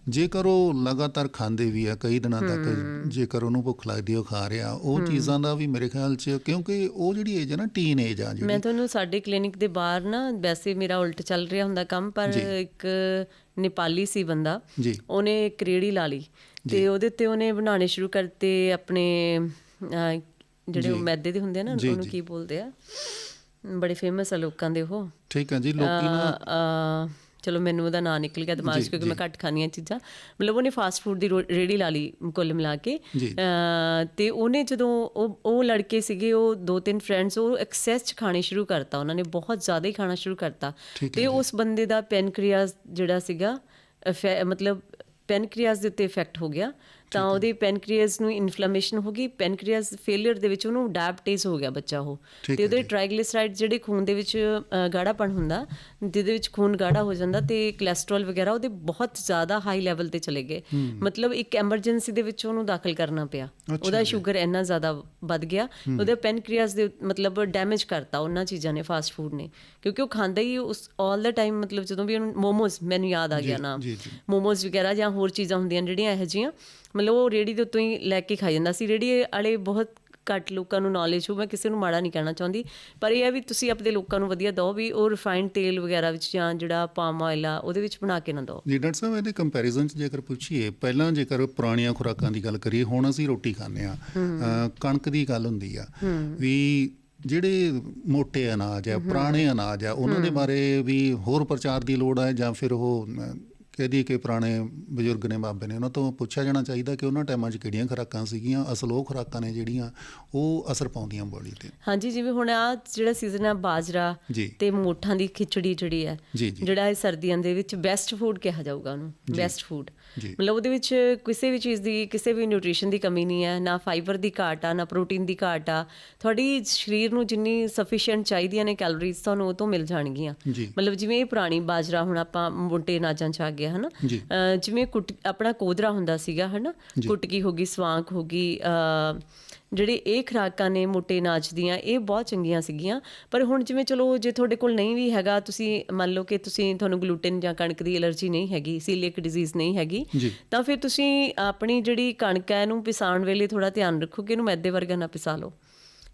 ਜੇਕਰ ਉਹ ਲਗਾਤਾਰ ਖਾਂਦੇ ਵੀ ਆ ਕਈ ਦਿਨਾਂ ਤੱਕ ਜੇਕਰ ਉਹਨੂੰ ਭੁੱਖ ਲੱਗਦੀ ਉਹ ਖਾ ਰਿਹਾ ਉਹ ਚੀਜ਼ਾਂ ਦਾ ਵੀ ਮੇਰੇ ਖਿਆਲ 'ਚ ਕਿਉਂਕਿ ਉਹ ਜਿਹੜੀ ਏਜ ਹੈ ਨਾ ਟੀਨ ਏਜ ਆ ਜਿਹੜੀ ਮੈਂ ਤੁਹਾਨੂੰ ਸਾਡੇ ਕਲੀਨਿਕ ਦੇ ਬਾਹਰ ਨਾ ਵੈਸੇ ਮੇਰਾ ਉਲਟ ਚੱਲ ਰਿਹਾ ਹੁੰਦਾ ਕੰਮ ਪਰ। ਇੱਕ ਨੇਪਾਲੀ ਸੀ ਬੰਦਾ। ਉਹਨੇ ਰੇਹੜੀ ਲਾ ਲਈ ਤੇ ਉਹਦੇ ਤੇ ਉਹਨੇ ਬਣਾਉਣੇ ਸ਼ੁਰੂ ਕਰਤੇ ਆਪਣੇ ਜਿਹੜੇ ਉਹ। ਮੈਦੇ ਦੇ ਹੁੰਦੇ ਆ ਨਾ ਉਹਨੂੰ। ਕੀ ਬੋਲਦੇ ਆ ਬੜੇ ਫੇਮਸ ਆ ਲੋਕਾਂ ਦੇ ਉਹ ਠੀਕ ਹੈ ਜੀ ਲੋਕੀ ਨਾ ਚਲੋ ਮੈਨੂੰ ਉਹਦਾ ਨਾਂ ਨਿਕਲ ਗਿਆ ਦਿਮਾਗ 'ਚ ਕਿਉਂਕਿ ਮੈਂ। ਘੱਟ ਖਾਣੀਆਂ ਚੀਜ਼ਾਂ ਮਤਲਬ ਉਹਨੇ ਫਾਸਟ ਫੂਡ ਦੀ ਰੋ- ਰੇਹੜੀ ਲਾ ਲਈ ਕੁੱਲ ਮਿਲਾ ਕੇ ਤੇ ਉਹਨੇ ਜਦੋਂ ਉਹ ਉਹ ਲੜਕੇ ਸੀਗੇ ਉਹ ਦੋ ਤਿੰਨ ਫਰੈਂਡਸ ਉਹ ਐਕਸੈਸ ਚ ਖਾਣੇ ਸ਼ੁਰੂ ਕਰਤਾ ਉਹਨਾਂ ਨੇ ਬਹੁਤ ਜ਼ਿਆਦਾ ਹੀ ਖਾਣਾ ਸ਼ੁਰੂ ਕਰਤਾ ਤੇ। ਉਸ ਬੰਦੇ ਦਾ ਪੈਨਕ੍ਰੀਆਸ ਜਿਹੜਾ ਸੀਗਾ ਮਤਲਬ ਪੈਨਕ੍ਰੀਆਸ ਦੇ ਉੱਤੇ ਇਫੈਕਟ ਹੋ ਗਿਆ ਤਾਂ ਉਹਦੇ ਪੈਨਕ੍ਰੀਆਸ ਨੂੰ ਇਨਫਲੇਮੇਸ਼ਨ ਹੋ ਗਈ ਪੈਨਕ੍ਰੀਆਸ ਫੇਲਿਅਰ ਦੇ ਵਿੱਚ ਉਹਨੂੰ ਡਾਇਬਟੀਜ਼ ਹੋ ਗਿਆ ਬੱਚਾ ਉਹ। ਤੇ ਉਹਦੇ। ਟ੍ਰਾਈਗਲਿਸਰਾਈਡ ਜਿਹੜੇ ਖੂਨ ਦੇ ਵਿੱਚ ਗਾੜਾਪਣ ਹੁੰਦਾ ਜਿਹਦੇ ਵਿੱਚ ਖੂਨ ਗਾੜਾ ਹੋ ਜਾਂਦਾ ਤੇ ਕੋਲੇਸਟ੍ਰੋਲ ਵਗੈਰਾ ਉਹਦੇ ਬਹੁਤ ਜ਼ਿਆਦਾ ਹਾਈ ਲੈਵਲ ਤੇ ਚਲੇ ਗਏ। ਮਤਲਬ ਇੱਕ ਐਮਰਜੈਂਸੀ ਦੇ ਵਿੱਚ ਉਹਨੂੰ ਦਾਖਲ ਕਰਨਾ ਪਿਆ। ਉਹਦਾ। ਸ਼ੂਗਰ ਇੰਨਾ ਜ਼ਿਆਦਾ ਵੱਧ ਗਿਆ ਉਹਦੇ ਪੈਨਕ੍ਰੀਆਸ ਦੇ ਮਤਲਬ ਡੈਮੇਜ ਕਰਤਾ ਉਹਨਾਂ ਚੀਜ਼ਾਂ ਨੇ ਫਾਸਟ ਫੂਡ ਨੇ। ਕਿਉਂਕਿ ਉਹ ਖਾਂਦਾ ਹੀ ਉਸ 올 ਦਾ ਟਾਈਮ ਮਤਲਬ ਜਦੋਂ ਵੀ ਉਹਨੂੰ ਮੋਮੋਸ ਮੈਨੂੰ ਯਾਦ ਆ ਗਿਆ ਨਾਮ। ਮੋਮੋਸ ਵਗੈਰਾ ਜਾਂ ਹੋਰ ਚੀਜ਼ਾਂ ਹੁੰਦੀਆਂ ਜਿਹੜੀਆਂ ਇਹੋ ਜਿਹੀਆਂ ਮਤਲਬ ਉਹ ਰੇੜੀ ਦੇ ਉੱਤੋਂ ਹੀ ਲੈ ਕੇ ਖਾ ਜਾਂਦਾ ਸੀ। ਰੇੜੀ ਵਾਲੇ ਬਹੁਤ ਘੱਟ ਲੋਕਾਂ ਨੂੰ ਨੌਲੇਜ ਹੋ ਮੈਂ ਕਿਸੇ ਨੂੰ ਮਾੜਾ ਨਹੀਂ ਕਹਿਣਾ ਚਾਹੁੰਦੀ। ਪਰ ਇਹ ਹੈ ਵੀ ਤੁਸੀਂ ਆਪਣੇ ਲੋਕਾਂ ਨੂੰ ਵਧੀਆ ਦਿਓ ਵੀ ਉਹ ਰਿਫਾਈਨਡ ਤੇਲ ਵਗੈਰਾ ਵਿੱਚ ਜਾਂ ਜਿਹੜਾ ਪਾਮ ਆਇਲ ਆ ਉਹਦੇ ਵਿੱਚ ਬਣਾ ਕੇ ਨਾ ਦਿਓ। ਜੀ ਡਾਕਟਰ ਸਾਹਿਬ ਇਹਦੇ ਕੰਪੈਰੀਜ਼ਨ ਚ ਜੇਕਰ ਪੁੱਛੀਏ ਪਹਿਲਾਂ ਜੇਕਰ ਪੁਰਾਣੀਆਂ ਖੁਰਾਕਾਂ ਦੀ ਗੱਲ ਕਰੀਏ ਹੁਣ ਅਸੀਂ ਰੋਟੀ ਖਾਂਦੇ ਆ ਕਣਕ ਦੀ ਗੱਲ ਹੁੰਦੀ ਆ। ਵੀ ਜਿਹੜੇ ਮੋٹے ਅਨਾਜ ਆ ਪੁਰਾਣੇ ਅਨਾਜ ਆ ਉਹਨਾਂ ਦੇ ਬਾਰੇ ਵੀ ਹੋਰ ਪ੍ਰਚਾਰ ਦੀ ਲੋੜ ਹੈ ਜਾਂ ਫਿਰ ਉਹ ਅ, ਕਹਦੀ ਕਿ ਪੁਰਾਣੇ ਬਜ਼ੁਰਗ ਨੇ ਬਾਬੇ ਨੇ ਉਹਨਾਂ ਤੋਂ ਪੁੱਛਿਆ ਜਾਣਾ ਚਾਹੀਦਾ ਕਿ ਉਹਨਾਂ ਟਾਈਮਾਂ 'ਚ ਕਿਹੜੀਆਂ ਖੁਰਾਕਾਂ ਸੀਗੀਆਂ ਅਸਲ ਉਹ ਖੁਰਾਕਾਂ ਨੇ ਜਿਹੜੀਆਂ ਉਹ ਅਸਰ ਪਾਉਂਦੀਆਂ ਬੋਡੀ ਤੇ। ਹਾਂਜੀ ਜਿਵੇਂ ਹੁਣ ਆ ਜਿਹੜਾ ਸੀਜ਼ਨ ਆ ਬਾਜਰਾ ਤੇ ਮੋਠਾਂ ਦੀ ਖਿਚੜੀ ਜਿਹੜੀ ਹੈ ਜਿਹੜਾ ਇਹ ਸਰਦੀਆਂ ਦੇ ਵਿੱਚ ਬੈਸਟ ਫੂਡ ਕਿਹਾ ਜਾਊਗਾ ਉਹਨੂੰ ਬੈਸਟ ਫੂਡ। ਮਤਲਬ ਉਹਦੇ ਵਿੱਚ ਕਿਸੇ ਵੀ ਚੀਜ਼ ਦੀ ਕਿਸੇ ਵੀ ਨਿਊਟ੍ਰੀਸ਼ਨ ਦੀ ਕਮੀ ਨਹੀਂ ਹੈ ਨਾ ਫਾਈਬਰ ਦੀ ਘਾਟ ਆ ਨਾ ਪ੍ਰੋਟੀਨ ਦੀ ਘਾਟ ਆ। ਤੁਹਾਡੀ ਸਰੀਰ ਨੂੰ ਜਿੰਨੀ ਸਫੀਸ਼ੀਐਂਟ ਚਾਹੀਦੀਆਂ ਨੇ ਕੈਲੋਰੀਜ਼ ਤੁਹਾਨੂੰ ਉਹ ਤੋਂ ਮਿਲ ਜਾਣਗੀਆਂ। ਮਤਲਬ ਜਿਵੇਂ ਇਹ ਪੁਰਾਣੀ ਬਾਜਰਾ ਹੁਣ ਆਪਾਂ ਮੋਟੇ ਅਨਾਜਾਂ ਚ ਆ ਗਿਆ ਹਨਾ? ਜਿਵੇਂ ਕੁੱਟ ਆਪਣਾ ਕੋਦਰਾ ਹੁੰਦਾ ਸੀਗਾ ਹਨਾ। ਕੁਟਕੀ ਹੋ ਗਈ ਸਵਾਂਕ ਹੋ ਗਈ ਜਿਹੜੇ ਇਹ ਖੁਰਾਕਾਂ ਨੇ ਮੋਟੇ ਅਨਾਜ ਦੀਆਂ ਇਹ ਬਹੁਤ ਚੰਗੀਆਂ ਸੀਗੀਆਂ। ਪਰ ਹੁਣ ਜਿਵੇਂ ਚਲੋ ਜੇ ਤੁਹਾਡੇ ਕੋਲ ਨਹੀਂ ਵੀ ਹੈਗਾ ਤੁਸੀਂ ਮੰਨ ਲਓ ਕਿ ਤੁਸੀਂ ਤੁਹਾਨੂੰ ਗਲੂਟਨ ਜਾਂ ਕਣਕ ਦੀ ਐਲਰਜੀ ਨਹੀਂ ਹੈਗੀ ਸੀਲੀਅਕ ਡਿਜ਼ੀਜ਼ ਨਹੀਂ ਹੈਗੀ ਤਾਂ ਫਿਰ ਤੁਸੀਂ ਆਪਣੀ ਜਿਹੜੀ ਕਣਕ ਹੈ ਇਹਨੂੰ ਪਿਸਾਉਣ ਵੇਲੇ ਥੋੜਾ ਧਿਆਨ ਰੱਖੋ ਕਿ ਇਹਨੂੰ ਮੈਦੇ ਵਰਗਾ ਨਾ ਪਿਸਾ ਲਓ।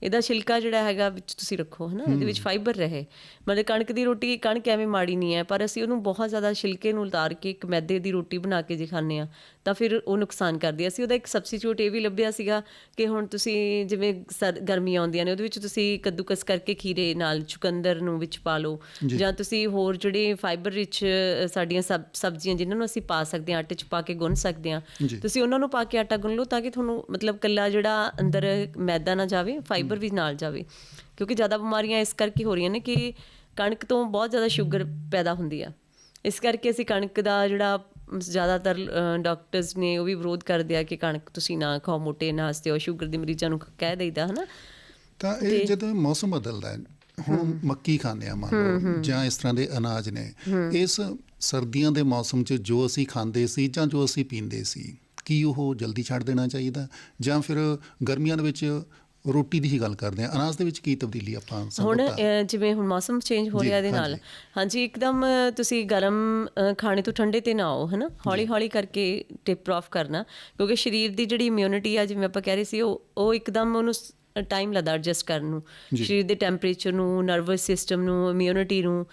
ਇਹਦਾ ਛਿਲਕਾ ਜਿਹੜਾ ਹੈਗਾ ਵਿੱਚ ਤੁਸੀਂ ਰੱਖੋ ਹਨਾ? ਇਹਦੇ ਵਿੱਚ ਫਾਈਬਰ ਰਹੇ। ਮਤਲਬ ਕਣਕ ਦੀ ਰੋਟੀ ਕਣਕ ਐਵੇਂ ਮਾੜੀ ਨਹੀਂ ਹੈ ਪਰ ਅਸੀਂ ਉਹਨੂੰ ਬਹੁਤ ਜ਼ਿਆਦਾ ਛਿਲਕੇ ਨੂੰ ਉਤਾਰ ਕੇ ਇੱਕ ਮੈਦੇ ਦੀ ਰੋਟੀ ਬਣਾ ਕੇ ਜੇ ਖਾਂਦੇ ਆ ਤਾਂ ਫਿਰ ਉਹ ਨੁਕਸਾਨ ਕਰਦੀ ਹੈ। ਅਸੀਂ ਉਹਦਾ ਇੱਕ ਸਬਸਟੀਟਿਊਟ ਇਹ ਵੀ ਲੱਭਿਆ ਸੀਗਾ ਕਿ ਹੁਣ ਤੁਸੀਂ ਜਿਵੇਂ ਗਰਮੀਆਂ ਆਉਂਦੀਆਂ ਨੇ ਉਹਦੇ ਵਿੱਚ ਤੁਸੀਂ ਕੱਦੂਕਸ ਕਰਕੇ ਖੀਰੇ ਨਾਲ ਚੁਕੰਦਰ ਨੂੰ ਵਿੱਚ ਪਾ ਲਓ ਜਾਂ। ਤੁਸੀਂ ਹੋਰ ਜਿਹੜੇ ਫਾਈਬਰ ਰਿਚ ਸਾਡੀਆਂ ਸਬ ਸਬਜ਼ੀਆਂ ਜਿਨ੍ਹਾਂ ਨੂੰ ਅਸੀਂ ਪਾ ਸਕਦੇ ਹਾਂ ਆਟੇ 'ਚ ਪਾ ਕੇ ਗੁੰਨ ਸਕਦੇ ਹਾਂ। ਤੁਸੀਂ ਉਹਨਾਂ ਨੂੰ ਪਾ ਕੇ ਆਟਾ ਗੁੰਨ ਲਓ ਤਾਂ ਕਿ ਤੁਹਾਨੂੰ ਮਤਲਬ ਕੱਲਾ ਜਿਹੜਾ ਅੰਦਰ ਮੈਦਾ ਨਾ ਜਾਵੇ ਫਾਈਬਰ ਵੀ ਨਾਲ ਜਾਵੇ। ਕਿਉਂਕਿ ਜ਼ਿਆਦਾ ਬਿਮਾਰੀਆਂ ਇਸ ਕਰਕੇ ਹੋ ਰਹੀਆਂ ਨੇ ਕਿ ਕਣਕ ਤੋਂ ਬਹੁਤ ਜ਼ਿਆਦਾ ਸ਼ੂਗਰ ਪੈਦਾ ਹੁੰਦੀ ਆ। ਇਸ ਕਰਕੇ ਅਸੀਂ ਕਣਕ ਦਾ ਜਿਹੜਾ ਜ਼ਿਆਦਾਤਰ ਡਾਕਟਰਸ ਨੇ ਉਹ ਵੀ ਵਿਰੋਧ ਕਰਦੇ ਆ ਕਿ ਕਣਕ ਤੁਸੀਂ ਨਾ ਖਾਓ ਮੋਟੇ ਅਨਾਜ ਤੇ ਉਹ ਸ਼ੂਗਰ ਦੇ ਮਰੀਜ਼ਾਂ ਨੂੰ ਕਹਿ ਦੇਈਦਾ ਹਨਾ? ਤਾਂ ਇਹ ਜਦੋਂ ਮੌਸਮ ਬਦਲਦਾ ਹੈ ਹੁਣ ਮੱਕੀ ਖਾਂਦੇ ਆ ਮੰਨ ਲਓ ਜਾਂ ਇਸ ਤਰ੍ਹਾਂ ਦੇ ਅਨਾਜ ਨੇ ਇਸ ਸਰਦੀਆਂ ਦੇ ਮੌਸਮ 'ਚ ਜੋ ਅਸੀਂ ਖਾਂਦੇ ਸੀ ਜਾਂ ਜੋ ਅਸੀਂ ਪੀਂਦੇ ਸੀ ਕੀ ਉਹ ਜਲਦੀ ਛੱਡ ਦੇਣਾ ਚਾਹੀਦਾ? ਜਾਂ ਫਿਰ ਗਰਮੀਆਂ ਦੇ ਵਿੱਚ ਰੋਟੀ ਦੀ ਹੀ ਗੱਲ ਕਰਦੇ ਆ ਅਨਾਜ ਦੇ ਵਿੱਚ ਕੀ ਤਬਦੀਲੀ ਆਪਾਂ ਹੁਣ ਜਿਵੇਂ ਹੁਣ ਮੌਸਮ ਚੇਂਜ ਹੋ ਜੀ, ਰਿਹਾ ਇਹਦੇ ਨਾਲ। ਹਾਂਜੀ। ਹਾਂਜੀ ਇੱਕਦਮ ਤੁਸੀਂ ਗਰਮ ਖਾਣੇ ਤੋਂ ਠੰਡੇ ਤੇ ਨਾ ਆਓ ਹਨਾ? ਹੌਲੀ ਹੌਲੀ ਕਰਕੇ ਟਿਪ ਆਫ ਕਰਨਾ ਕਿਉਂਕਿ ਸਰੀਰ ਦੀ ਜਿਹੜੀ ਇਮਿਊਨਿਟੀ ਆ ਜਿਵੇਂ ਆਪਾਂ ਕਹਿ ਰਹੇ ਸੀ ਉਹ ਉਹ ਇੱਕਦਮ ਉਹਨੂੰ ਟਾਈਮ ਲੱਗਦਾ ਐਡਜਸਟ ਕਰਨ ਨੂੰ। ਸਰੀਰ ਦੇ ਟੈਂਪਰੇਚਰ ਨੂੰ ਨਰਵਸ ਸਿਸਟਮ ਨੂੰ ਇਮਿਊਨਿਟੀ ਨੂੰ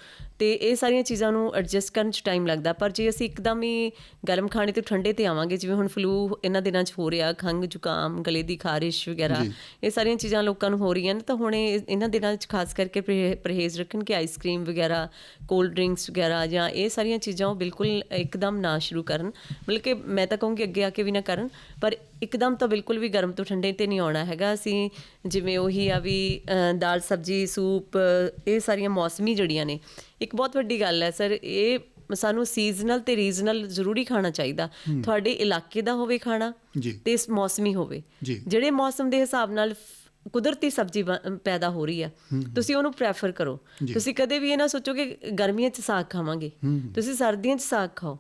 ਤੇ ਇਹ ਸਾਰੀਆਂ ਚੀਜ਼ਾਂ ਨੂੰ ਐਡਜਸਟ ਕਰਨ 'ਚ ਟਾਈਮ ਲੱਗਦਾ ਪਰ ਜੇ ਅਸੀਂ ਇੱਕਦਮ ਹੀ ਗਰਮ ਖਾਣੇ ਤੋਂ ਠੰਡੇ ਤੇ ਆਵਾਂਗੇ ਜਿਵੇਂ ਹੁਣ ਫਲੂ ਇਹਨਾਂ ਦਿਨਾਂ 'ਚ ਹੋ ਰਿਹਾ ਖੰਘ ਜ਼ੁਕਾਮ ਗਲੇ ਦੀ ਖਾਰਿਸ਼ ਵਗੈਰਾ। ਇਹ ਸਾਰੀਆਂ ਚੀਜ਼ਾਂ ਲੋਕਾਂ ਨੂੰ ਹੋ ਰਹੀਆਂ ਨੇ ਤਾਂ ਹੁਣ ਇਹ- ਇਹਨਾਂ ਦਿਨਾਂ ਵਿੱਚ ਖਾਸ ਕਰਕੇ ਪਰਹੇ- ਪਰਹੇਜ਼ ਰੱਖਣ ਕਿ ਆਈਸਕ੍ਰੀਮ ਵਗੈਰਾ ਕੋਲਡ ਡਰਿੰਕਸ ਵਗੈਰਾ ਜਾਂ ਇਹ ਸਾਰੀਆਂ ਚੀਜ਼ਾਂ ਉਹ ਬਿਲਕੁਲ ਇੱਕਦਮ ਨਾ ਸ਼ੁਰੂ ਕਰਨ ਮਤਲਬ ਕਿ ਮੈਂ ਤਾਂ ਕਹੂੰਗੀ ਅੱਗੇ ਆ ਕੇ ਵੀ ਨਾ ਕਰਨ ਪਰ ਇੱਕਦਮ ਤਾਂ ਬਿਲਕੁਲ ਵੀ ਗਰਮ ਤੋਂ ਠੰਡੇ ਤੇ ਨਹੀਂ ਆਉਣਾ ਹੈਗਾ ਅਸੀਂ ਜਿਵੇਂ ਉਹੀ ਆ ਵੀ ਦਾਲ ਸਬਜੀ ਸੂਪ ਇਹ ਸਾਰੀਆਂ ਮੌਸਮੀ ਜੜੀਆਂ ਨੇ ਇੱਕ ਬਹੁਤ ਵੱਡੀ ਗੱਲ ਹੈ ਸਰ ਇਹ ਸਾਨੂੰ ਸੀਜ਼ਨਲ ਤੇ ਰੀਜਨਲ ਜ਼ਰੂਰੀ ਖਾਣਾ ਚਾਹੀਦਾ। ਤੁਹਾਡੇ ਇਲਾਕੇ ਦਾ ਹੋਵੇ ਖਾਣਾ ਤੇ ਇਸ ਮੌਸਮੀ ਹੋਵੇ। ਜਿਹੜੇ ਮੌਸਮ ਦੇ ਹਿਸਾਬ ਨਾਲ ਕੁਦਰਤੀ ਸਬਜ਼ੀ ਪੈਦਾ ਹੋ ਰਹੀ ਆ ਤੁਸੀਂ ਉਹਨੂੰ ਪ੍ਰੈਫਰ ਕਰੋ। ਤੁਸੀਂ ਕਦੇ ਵੀ ਇਹ ਨਾ ਸੋਚੋ ਕਿ ਗਰਮੀਆਂ 'ਚ ਸਾਗ ਖਾਵਾਂਗੇ। ਤੁਸੀਂ ਸਰਦੀਆਂ 'ਚ ਸਾਗ ਖਾਓ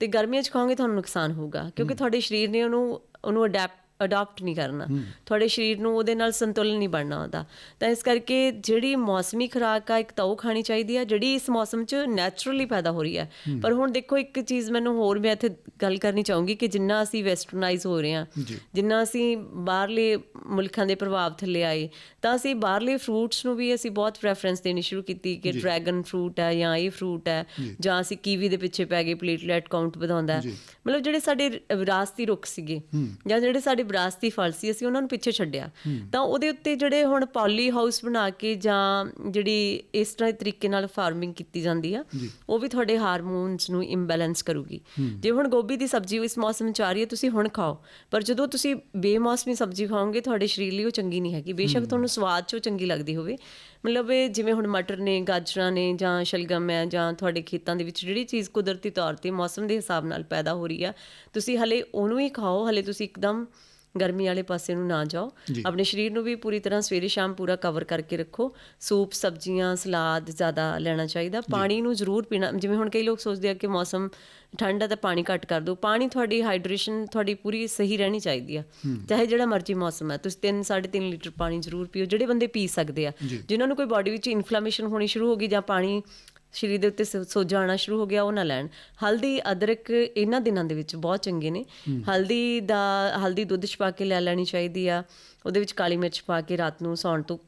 ਤੇ ਗਰਮੀਆਂ 'ਚ ਖਾਓਗੇ ਤੁਹਾਨੂੰ ਨੁਕਸਾਨ ਹੋਊਗਾ। ਕਿਉਂਕਿ ਤੁਹਾਡੇ ਸਰੀਰ ਨੇ ਉਹਨੂੰ ਉਹਨੂੰ ਅਡੈਪਟ ਅਡਾਪਟ ਨਹੀਂ ਕਰਨਾ। ਤੁਹਾਡੇ ਸਰੀਰ ਨੂੰ ਉਹਦੇ ਨਾਲ ਸੰਤੁਲਨ ਨਹੀਂ ਬਣਨਾ ਹੁੰਦਾ ਤਾਂ ਇਸ ਕਰਕੇ ਜਿਹੜੀ ਮੌਸਮੀ ਖੁਰਾਕ ਆ ਇੱਕ ਤਾਂ ਉਹ ਖਾਣੀ ਚਾਹੀਦੀ ਆ ਜਿਹੜੀ ਇਸ ਮੌਸਮ 'ਚ ਨੈਚੁਰਲੀ ਪੈਦਾ ਹੋ ਰਹੀ ਹੈ। ਪਰ ਹੁਣ ਦੇਖੋ ਇੱਕ ਚੀਜ਼ ਮੈਨੂੰ ਹੋਰ ਮੈਂ ਇੱਥੇ ਗੱਲ ਕਰਨੀ ਚਾਹੂੰਗੀ ਕਿ ਜਿੰਨਾ ਅਸੀਂ ਵੈਸਟਰਨਾਈਜ਼ ਹੋ ਰਹੇ ਹਾਂ ਜਿੰਨਾ ਅਸੀਂ ਬਾਹਰਲੇ ਮੁਲਕਾਂ ਦੇ ਪ੍ਰਭਾਵ ਥੱਲੇ ਆਏ ਤਾਂ ਅਸੀਂ ਬਾਹਰਲੇ ਫਰੂਟਸ ਨੂੰ ਵੀ ਅਸੀਂ ਬਹੁਤ ਪ੍ਰੈਫਰੈਂਸ ਦੇਣੀ ਸ਼ੁਰੂ ਕੀਤੀ ਕਿ ਡਰੈਗਨ ਫਰੂਟ ਹੈ ਜਾਂ ਇਹ ਫਰੂਟ ਹੈ ਜਾਂ। ਅਸੀਂ ਕੀਵੀ ਦੇ ਪਿੱਛੇ ਪੈ ਗਏ ਪਲੇਟਲੈਟ ਕਾਊਂਟ ਵਧਾਉਂਦਾ। ਮਤਲਬ ਜਿਹੜੇ ਸਾਡੇ ਵਿਰਾਸਤੀ ਰੁੱਖ ਸੀਗੇ ਜਾਂ ਜਿਹੜੇ ਸਾਡੇ ਵਿਰਾਸਤੀ ਫਲ ਸੀ ਅਸੀਂ ਉਹਨਾਂ ਨੂੰ ਪਿੱਛੇ ਛੱਡਿਆ। ਤਾਂ ਉਹਦੇ ਉੱਤੇ ਜਿਹੜੇ ਹੁਣ ਪੌਲੀ ਹਾਊਸ ਬਣਾ ਕੇ ਜਾਂ ਜਿਹੜੀ ਇਸ ਤਰ੍ਹਾਂ ਦੇ ਤਰੀਕੇ ਨਾਲ ਫਾਰਮਿੰਗ ਕੀਤੀ ਜਾਂਦੀ ਆ। ਉਹ ਵੀ ਤੁਹਾਡੇ ਹਾਰਮੋਨਸ ਨੂੰ ਇੰਬੈਲੈਂਸ ਕਰੂਗੀ। ਜੇ ਹੁਣ ਗੋਭੀ ਦੀ ਸਬਜ਼ੀ ਇਸ ਮੌਸਮ 'ਚ ਆ ਰਹੀ ਹੈ ਤੁਸੀਂ ਹੁਣ ਖਾਓ। ਪਰ ਜਦੋਂ ਤੁਸੀਂ ਬੇਮੌਸਮੀ ਸਬਜ਼ੀ ਖਾਓਗੇ ਤੁਹਾਡੇ ਸਰੀਰ ਲਈ ਉਹ ਚੰਗੀ ਨਹੀਂ ਹੈਗੀ। ਬੇਸ਼ੱਕ ਤੁਹਾਨੂੰ ਸਵਾਦ 'ਚ ਉਹ ਚੰਗੀ ਲੱਗਦੀ ਹੋਵੇ। ਮਤਲਬ ਜਿਵੇਂ ਹੁਣ ਮਟਰ ਨੇ ਗਾਜਰਾਂ ਨੇ ਜਾਂ ਸ਼ਲਗਮ ਹੈ ਜਾਂ ਤੁਹਾਡੇ ਖੇਤਾਂ ਦੇ ਵਿੱਚ ਜਿਹੜੀ ਚੀਜ਼ ਕੁਦਰਤੀ ਤੌਰ ਤੇ ਮੌਸਮ ਦੇ ਹਿਸਾਬ ਨਾਲ ਪੈਦਾ ਹੋ ਰਹੀ ਆ ਤੁਸੀਂ ਹਲੇ ਉਹਨੂੰ ਹੀ ਖਾਓ। ਹਲੇ ਤੁਸੀਂ ਇੱਕਦਮ ਗਰਮੀ ਵਾਲੇ ਪਾਸੇ ਨੂੰ ਨਾ ਜਾਓ। ਆਪਣੇ ਸਰੀਰ ਨੂੰ ਵੀ ਪੂਰੀ ਤਰ੍ਹਾਂ ਸਵੇਰੇ ਸ਼ਾਮ ਪੂਰਾ ਕਵਰ ਕਰਕੇ ਰੱਖੋ। ਸੂਪ ਸਬਜ਼ੀਆਂ ਸਲਾਦ ਜ਼ਿਆਦਾ ਲੈਣਾ ਚਾਹੀਦਾ। ਪਾਣੀ ਨੂੰ ਜ਼ਰੂਰ ਪੀਣਾ। ਜਿਵੇਂ ਹੁਣ ਕਈ ਲੋਕ ਸੋਚਦੇ ਆ ਕਿ ਮੌਸਮ ਠੰਡ ਹੈ ਤਾਂ ਪਾਣੀ ਘੱਟ ਕਰ ਦਿਓ। ਪਾਣੀ ਤੁਹਾਡੀ ਹਾਈਡਰੇਸ਼ਨ ਤੁਹਾਡੀ ਪੂਰੀ ਸਹੀ ਰਹਿਣੀ ਚਾਹੀਦੀ ਆ। ਚਾਹੇ ਜਿਹੜਾ ਮਰਜ਼ੀ ਮੌਸਮ ਹੈ ਤੁਸੀਂ 3 3.5 ਲੀਟਰ ਪਾਣੀ ਜ਼ਰੂਰ ਪੀਓ। ਜਿਹੜੇ ਬੰਦੇ ਪੀ ਸਕਦੇ ਆ। ਜਿਨ੍ਹਾਂ ਨੂੰ ਕੋਈ ਬਾਡੀ ਵਿੱਚ ਇਨਫਲੇਮੇਸ਼ਨ ਹੋਣੀ ਸ਼ੁਰੂ ਹੋ ਗਈ ਜਾਂ ਪਾਣੀ ਸਰੀਰ ਦੇ ਉੱਤੇ ਸੋ- ਸੋਜਾ ਆਉਣਾ ਸ਼ੁਰੂ ਹੋ ਗਿਆ ਉਹ ਨਾ ਲੈਣ। ਹਲਦੀ ਅਦਰਕ ਇਹਨਾਂ ਦਿਨਾਂ ਦੇ ਵਿੱਚ ਬਹੁਤ ਚੰਗੇ ਨੇ। ਹਲਦੀ ਦਾ ਹਲਦੀ ਦੁੱਧ 'ਚ ਪਾ ਕੇ ਲੈ ਲੈਣੀ ਚਾਹੀਦੀ ਆ। ਉਹਦੇ ਵਿੱਚ ਕਾਲੀ ਮਿਰਚ ਪਾ ਕੇ ਰਾਤ ਨੂੰ ਸੌਣ ਤੋਂ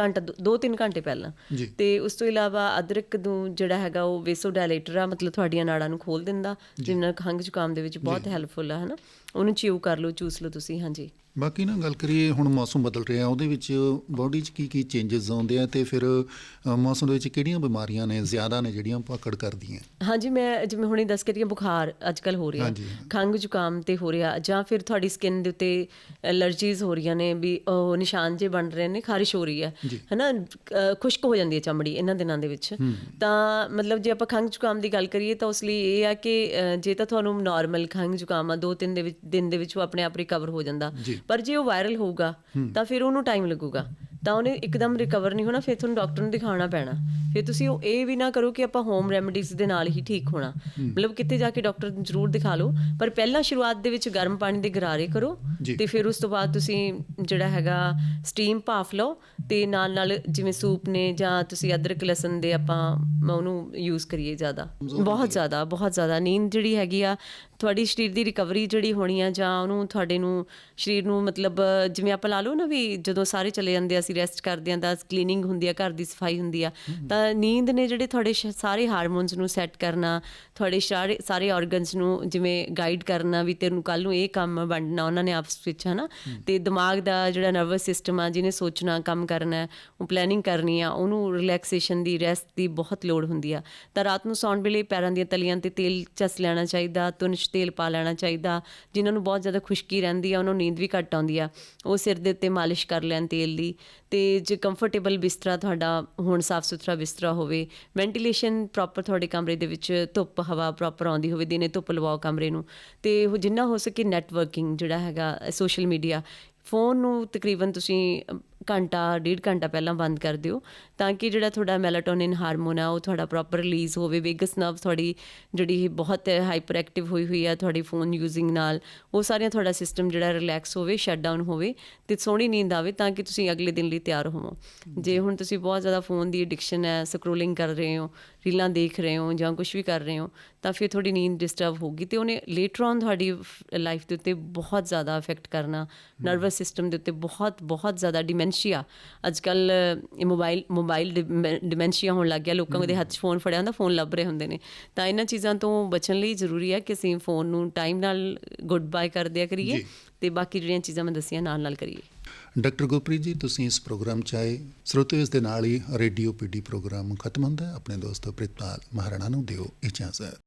ਘੰਟਾ 2-3 ਘੰਟੇ ਪਹਿਲਾਂ। ਤੇ ਉਸ ਤੋਂ ਇਲਾਵਾ ਅਦਰਕ ਨੂੰ ਜਿਹੜਾ ਹੈਗਾ ਉਹ ਵੇਸੋਡਾਇਲੇਟਰ ਆ ਮਤਲਬ ਤੁਹਾਡੀਆਂ ਨਾੜਾਂ ਨੂੰ ਖੋਲ ਦਿੰਦਾ ਨਾਲ ਖੰਘ ਜ਼ੁਕਾਮ ਦੇ ਵਿੱਚ ਬਹੁਤ ਹੈਲਪਫੁਲ ਆ ਹਨਾ। ਉਹਨੂੰ ਚਿਊ ਕਰ ਲਓ ਚੂਸ ਲਓ ਤੁਸੀਂ ਹਾਂਜੀ। ਬਾਕੀ ਨਾ ਗੱਲ ਕਰੀਏ ਹੁਣ ਮੌਸਮ ਬਦਲ ਰਿਹਾ ਉਹਦੇ ਵਿੱਚ ਬਾਡੀ 'ਚ ਕੀ ਕੀ ਚੇਂਜਸ ਆਉਂਦੇ ਆ ਤੇ ਫਿਰ ਅ, ਮੌਸਮ ਦੇ ਵਿੱਚ ਕਿਹੜੀਆਂ ਬਿਮਾਰੀਆਂ ਨੇ ਜ਼ਿਆਦਾ ਨੇ ਜਿਹੜੀਆਂ ਪਕੜ ਕਰਦੀਆਂ? ਹਾਂਜੀ ਮੈਂ ਜਿਵੇਂ ਹੁਣੇ ਦੱਸ ਕੇ ਰਹੀ ਹਾਂ ਬੁਖਾਰ ਅੱਜਕੱਲ ਹੋ ਰਿਹਾ ਹਾਂਜੀ। ਖੰਘ ਜ਼ੁਕਾਮ ਤੇ ਹੋ ਰਿਹਾ ਜਾਂ ਫਿਰ ਤੁਹਾਡੀ ਸਕਿਨ ਦੇ ਉੱਤੇ ਐਲਰਜੀਜ਼ ਹੋ ਰਹੀਆਂ ਨੇ ਵੀ ਉਹ ਨਿਸ਼ਾਨ ਜੇ ਬਣ ਰਹੇ ਨੇ ਖਾਰਿਸ਼ ਹੋ ਰਹੀ ਹੈ ਹਨਾ ਅ, ਖੁਸ਼ਕ ਹੋ ਜਾਂਦੀ ਹੈ ਚਮੜੀ ਇਹਨਾਂ ਦਿਨਾਂ ਦੇ ਵਿੱਚ। ਤਾਂ ਮਤਲਬ ਜੇ ਆਪਾਂ ਖੰਘ ਜ਼ੁਕਾਮ ਦੀ ਗੱਲ ਕਰੀਏ ਤਾਂ ਉਸ ਲਈ ਇਹ ਆ ਕਿ ਅ, ਜੇ ਤਾਂ ਤੁਹਾਨੂੰ ਨਾਰਮਲ ਖੰਘ ਜ਼ੁਕਾਮ ਆ ਦੋ ਤਿੰਨ ਦੇ ਵਿੱਚ ਦਿਨ ਦੇ ਵਿੱਚ ਉਹ ਆਪਣੇ ਆਪ ਰਿਕਵਰ ਹੋ ਜਾਂਦਾ। ਪਰ ਜੇ ਉਹ ਵਾਇਰਲ ਹੋਊਗਾ ਤਾਂ ਫਿਰ ਉਹਨੂੰ ਟਾਈਮ ਲੱਗੂਗਾ। ਤਾਂ ਉਹਨੇ ਇੱਕਦਮ ਰਿਕਵਰ ਨਹੀਂ ਹੋਣਾ ਫਿਰ ਤੁਹਾਨੂੰ ਡਾਕਟਰ ਨੂੰ ਦਿਖਾਉਣਾ ਪੈਣਾ। ਫਿਰ ਤੁਸੀਂ ਉਹ ਇਹ ਵੀ ਨਾ ਕਰੋ ਕਿ ਆਪਾਂ ਹੋਮ ਰੈਮਡੀਜ਼ ਦੇ ਨਾਲ ਹੀ ਠੀਕ ਹੋਣਾ। ਮਤਲਬ ਕਿਤੇ ਜਾ ਕੇ ਡਾਕਟਰ ਨੂੰ ਜ਼ਰੂਰ ਦਿਖਾ ਲਓ ਪਰ ਪਹਿਲਾਂ ਸ਼ੁਰੂਆਤ ਦੇ ਵਿੱਚ ਗਰਮ ਪਾਣੀ ਦੇ ਗਰਾਰੇ ਕਰੋ। ਤੇ ਫਿਰ ਉਸ ਤੋਂ ਬਾਅਦ ਤੁਸੀਂ ਜਿਹੜਾ ਹੈਗਾ ਸਟੀਮ ਭਾਫ ਲਓ ਤੇ ਨਾਲ ਨਾਲ ਜਿਵੇਂ ਸੂਪ ਨੇ ਜਾਂ ਤੁਸੀਂ ਅਦਰਕ ਲਸਣ ਦੇ ਆਪਾਂ ਉਹਨੂੰ ਯੂਜ਼ ਕਰੀਏ ਜ਼ਿਆਦਾ। ਬਹੁਤ ਜ਼ਿਆਦਾ ਬਹੁਤ ਜ਼ਿਆਦਾ। ਨੀਂਦ ਜਿਹੜੀ ਹੈਗੀ ਆ ਤੁਹਾਡੀ ਸਰੀਰ ਦੀ ਰਿਕਵਰੀ ਜਿਹੜੀ ਹੋਣੀ ਆ ਜਾਂ ਉਹਨੂੰ ਤੁਹਾਡੇ ਨੂੰ ਸਰੀਰ ਨੂੰ ਮਤਲਬ ਜਿਵੇਂ ਆਪਾਂ ਲਾ ਲਓ ਨਾ ਵੀ ਜਦੋਂ ਸਾਰੇ ਚਲੇ ਜਾਂਦੇ ਆ ਅਸੀਂ ਰੈਸਟ ਕਰਦੇ ਆ ਤਾਂ ਕਲੀਨਿੰਗ ਹੁੰਦੀ ਆ ਘਰ ਦੀ ਸਫ਼ਾਈ ਹੁੰਦੀ ਆ ਤਾਂ ਨੀਂਦ ਨੇ ਜਿਹੜੇ ਤੁਹਾਡੇ ਸਾਰੇ ਹਾਰਮੋਨਸ ਨੂੰ ਸੈੱਟ ਕਰਨਾ ਤੁਹਾਡੇ ਸਾਰੇ ਸਾਰੇ ਆਰਗਨਸ ਨੂੰ ਜਿਵੇਂ ਗਾਈਡ ਕਰਨਾ ਵੀ ਤੈਨੂੰ ਕੱਲ ਨੂੰ ਇਹ ਕੰਮ ਵੰਡਣਾ ਉਹਨਾਂ ਨੇ ਆਪਸ ਵਿੱਚ ਹਨਾ? ਤੇ ਦਿਮਾਗ ਦਾ ਜਿਹੜਾ ਨਰਵਸ ਸਿਸਟਮ ਆ ਜਿਹਨੇ ਸੋਚਣਾ ਕੰਮ ਕਰਨਾ ਉਹ ਪਲੈਨਿੰਗ ਕਰਨੀ ਆ ਉਹਨੂੰ ਰਿਲੈਕਸੇਸ਼ਨ ਦੀ ਰੈਸਟ ਦੀ ਬਹੁਤ ਲੋੜ ਹੁੰਦੀ ਆ। ਤਾਂ ਰਾਤ ਨੂੰ ਸੌਣ ਵੇਲੇ ਪੈਰਾਂ ਦੀਆਂ ਤਲੀਆਂ ਤੇ ਤੇਲ ਚਸ ਲੈਣਾ ਚਾਹੀਦਾ ਤੁਨਸ਼ ਤੇਲ ਪਾ ਲੈਣਾ ਚਾਹੀਦਾ। ਜਿਨ੍ਹਾਂ ਨੂੰ ਬਹੁਤ ਜ਼ਿਆਦਾ ਖੁਸ਼ਕੀ ਰਹਿੰਦੀ ਆ, ਉਹਨਾਂ ਨੂੰ ਨੀਂਦ ਵੀ ਘੱਟ ਆਉਂਦੀ ਆ। ਉਹ ਸਿਰ ਦੇ ਉੱਤੇ ਮਾਲਿਸ਼ ਕਰ ਲੈਣ ਤੇਲ ਦੀ। ਤੇ ਜੇ ਕੰਫਰਟੇਬਲ ਬਿਸਤਰਾ ਤੁਹਾਡਾ ਹੁਣ ਸਾਫ਼ ਸੁਥਰਾ ਬਿਸਤਰਾ ਹੋਵੇ ਵੈਂਟੀਲੇਸ਼ਨ ਪ੍ਰੋਪਰ ਤੁਹਾਡੇ ਕਮਰੇ ਦੇ ਵਿੱਚ ਧੁੱਪ, ਹਵਾ ਪ੍ਰੋਪਰ ਆਉਂਦੀ ਹੋਵੇ, ਦਿਨੇ ਧੁੱਪ ਲਵਾਓ ਕਮਰੇ ਨੂੰ। ਤੇ ਉਹ ਜਿੰਨਾ ਹੋ ਸਕੇ ਨੈਟਵਰਕਿੰਗ ਜਿਹੜਾ ਹੈਗਾ ਸੋਸ਼ਲ ਮੀਡੀਆ ਫੋਨ ਨੂੰ ਤਕਰੀਬਨ ਤੁਸੀਂ ਘੰਟਾ, ਡੇਢ ਘੰਟਾ ਪਹਿਲਾਂ ਬੰਦ ਕਰ ਦਿਓ ਤਾਂ ਕਿ ਜਿਹੜਾ ਤੁਹਾਡਾ ਮੈਲਾਟੋਨਿਨ ਹਾਰਮੋਨ ਆ, ਉਹ ਤੁਹਾਡਾ ਪ੍ਰੋਪਰ ਰਿਲੀਜ਼ ਹੋਵੇ। ਵੇਗਸ ਨਰਵ ਤੁਹਾਡੀ ਜਿਹੜੀ ਬਹੁਤ ਹਾਈਪਰ ਐਕਟਿਵ ਹੋਈ ਹੋਈ ਆ, ਤੁਹਾਡੀ ਫੋਨ ਯੂਜ਼ਿੰਗ ਨਾਲ, ਉਹ ਸਾਰੀਆਂ ਤੁਹਾਡਾ ਸਿਸਟਮ ਜਿਹੜਾ ਰਿਲੈਕਸ ਹੋਵੇ ਸ਼ਟ ਡਾਊਨ ਹੋਵੇ ਤੇ ਸੋਹਣੀ ਨੀਂਦ ਆਵੇ ਤਾਂ ਕਿ ਤੁਸੀਂ ਅਗਲੇ ਦਿਨ ਲਈ ਤਿਆਰ ਹੋਵੋ। ਜੇ ਹੁਣ ਤੁਸੀਂ ਬਹੁਤ ਜ਼ਿਆਦਾ ਫੋਨ ਦੀ ਐਡਿਕਸ਼ਨ ਹੈ ਸਕਰੋਲਿੰਗ ਕਰ ਰਹੇ ਹੋ, ਰੀਲਾਂ ਦੇਖ ਰਹੇ ਹੋ ਜਾਂ ਕੁਝ ਵੀ ਕਰ ਰਹੇ ਹੋ ਤਾਂ ਫਿਰ ਤੁਹਾਡੀ ਨੀਂਦ ਡਿਸਟਰਬ ਹੋਗੀ ਤੇ ਉਹਨੇ ਲੇਟਰ ਔਨ ਤੁਹਾਡੀ ਲਾਈਫ ਦੇ ਉੱਤੇ ਬਹੁਤ ਜ਼ਿਆਦਾ ਇਫੈਕਟ ਕਰਨਾ ਨਰਵਸ ਸਿਸਟਮ ਦੇ ਉੱਤੇ ਬਹੁਤ ਬਹੁਤ ਜ਼ਿਆਦਾ ਡਿਮੈਂਸ਼ੀਆ ਅੱਜ ਕੱਲ ਮੋਬਾਈਲ ਮੋਬਾਈਲ ਡਿਮੈਂਸ਼ੀਆ ਹੋਣ ਲੱਗ ਗਿਆ ਲੋਕਾਂ ਦੇ ਹੱਥ 'ਚ ਫੋਨ ਫੜਿਆ ਹੁੰਦਾ ਫੋਨ ਲੱਭ ਰਹੇ ਹੁੰਦੇ ਨੇ। ਤਾਂ ਇਹਨਾਂ ਚੀਜ਼ਾਂ ਤੋਂ ਬਚਣ ਲਈ ਜ਼ਰੂਰੀ ਹੈ ਕਿ ਅਸੀਂ ਫੋਨ ਨੂੰ ਟਾਈਮ ਨਾਲ ਗੁੱਡ ਬਾਏ ਕਰ ਦਿਆ ਕਰੀਏ। ਤੇ ਬਾਕੀ ਜਿਹੜੀਆਂ ਚੀਜ਼ਾਂ ਮੈਂ ਦੱਸੀਆਂ ਨਾਲ ਨਾਲ ਕਰੀਏ। ਡਾਕਟਰ ਗੁਰਪ੍ਰੀਤ ਜੀ ਤੁਸੀਂ ਇਸ ਪ੍ਰੋਗਰਾਮ 'ਚ ਆਏ। ਸਰੋਤਿਓ ਇਸ ਦੇ ਨਾਲ ਹੀ ਰੇਡੀਓ ਪੀਡੀ ਪ੍ਰੋਗਰਾਮ ਖਤਮ ਹੁੰਦਾ ਹੈ। ਆਪਣੇ ਦੋਸਤ ਪ੍ਰਿਤਪਾਲ ਮਹਾਰਾਣਾ ਨੂੰ ਦਿਓ ਇਜਾਜ਼ਤ।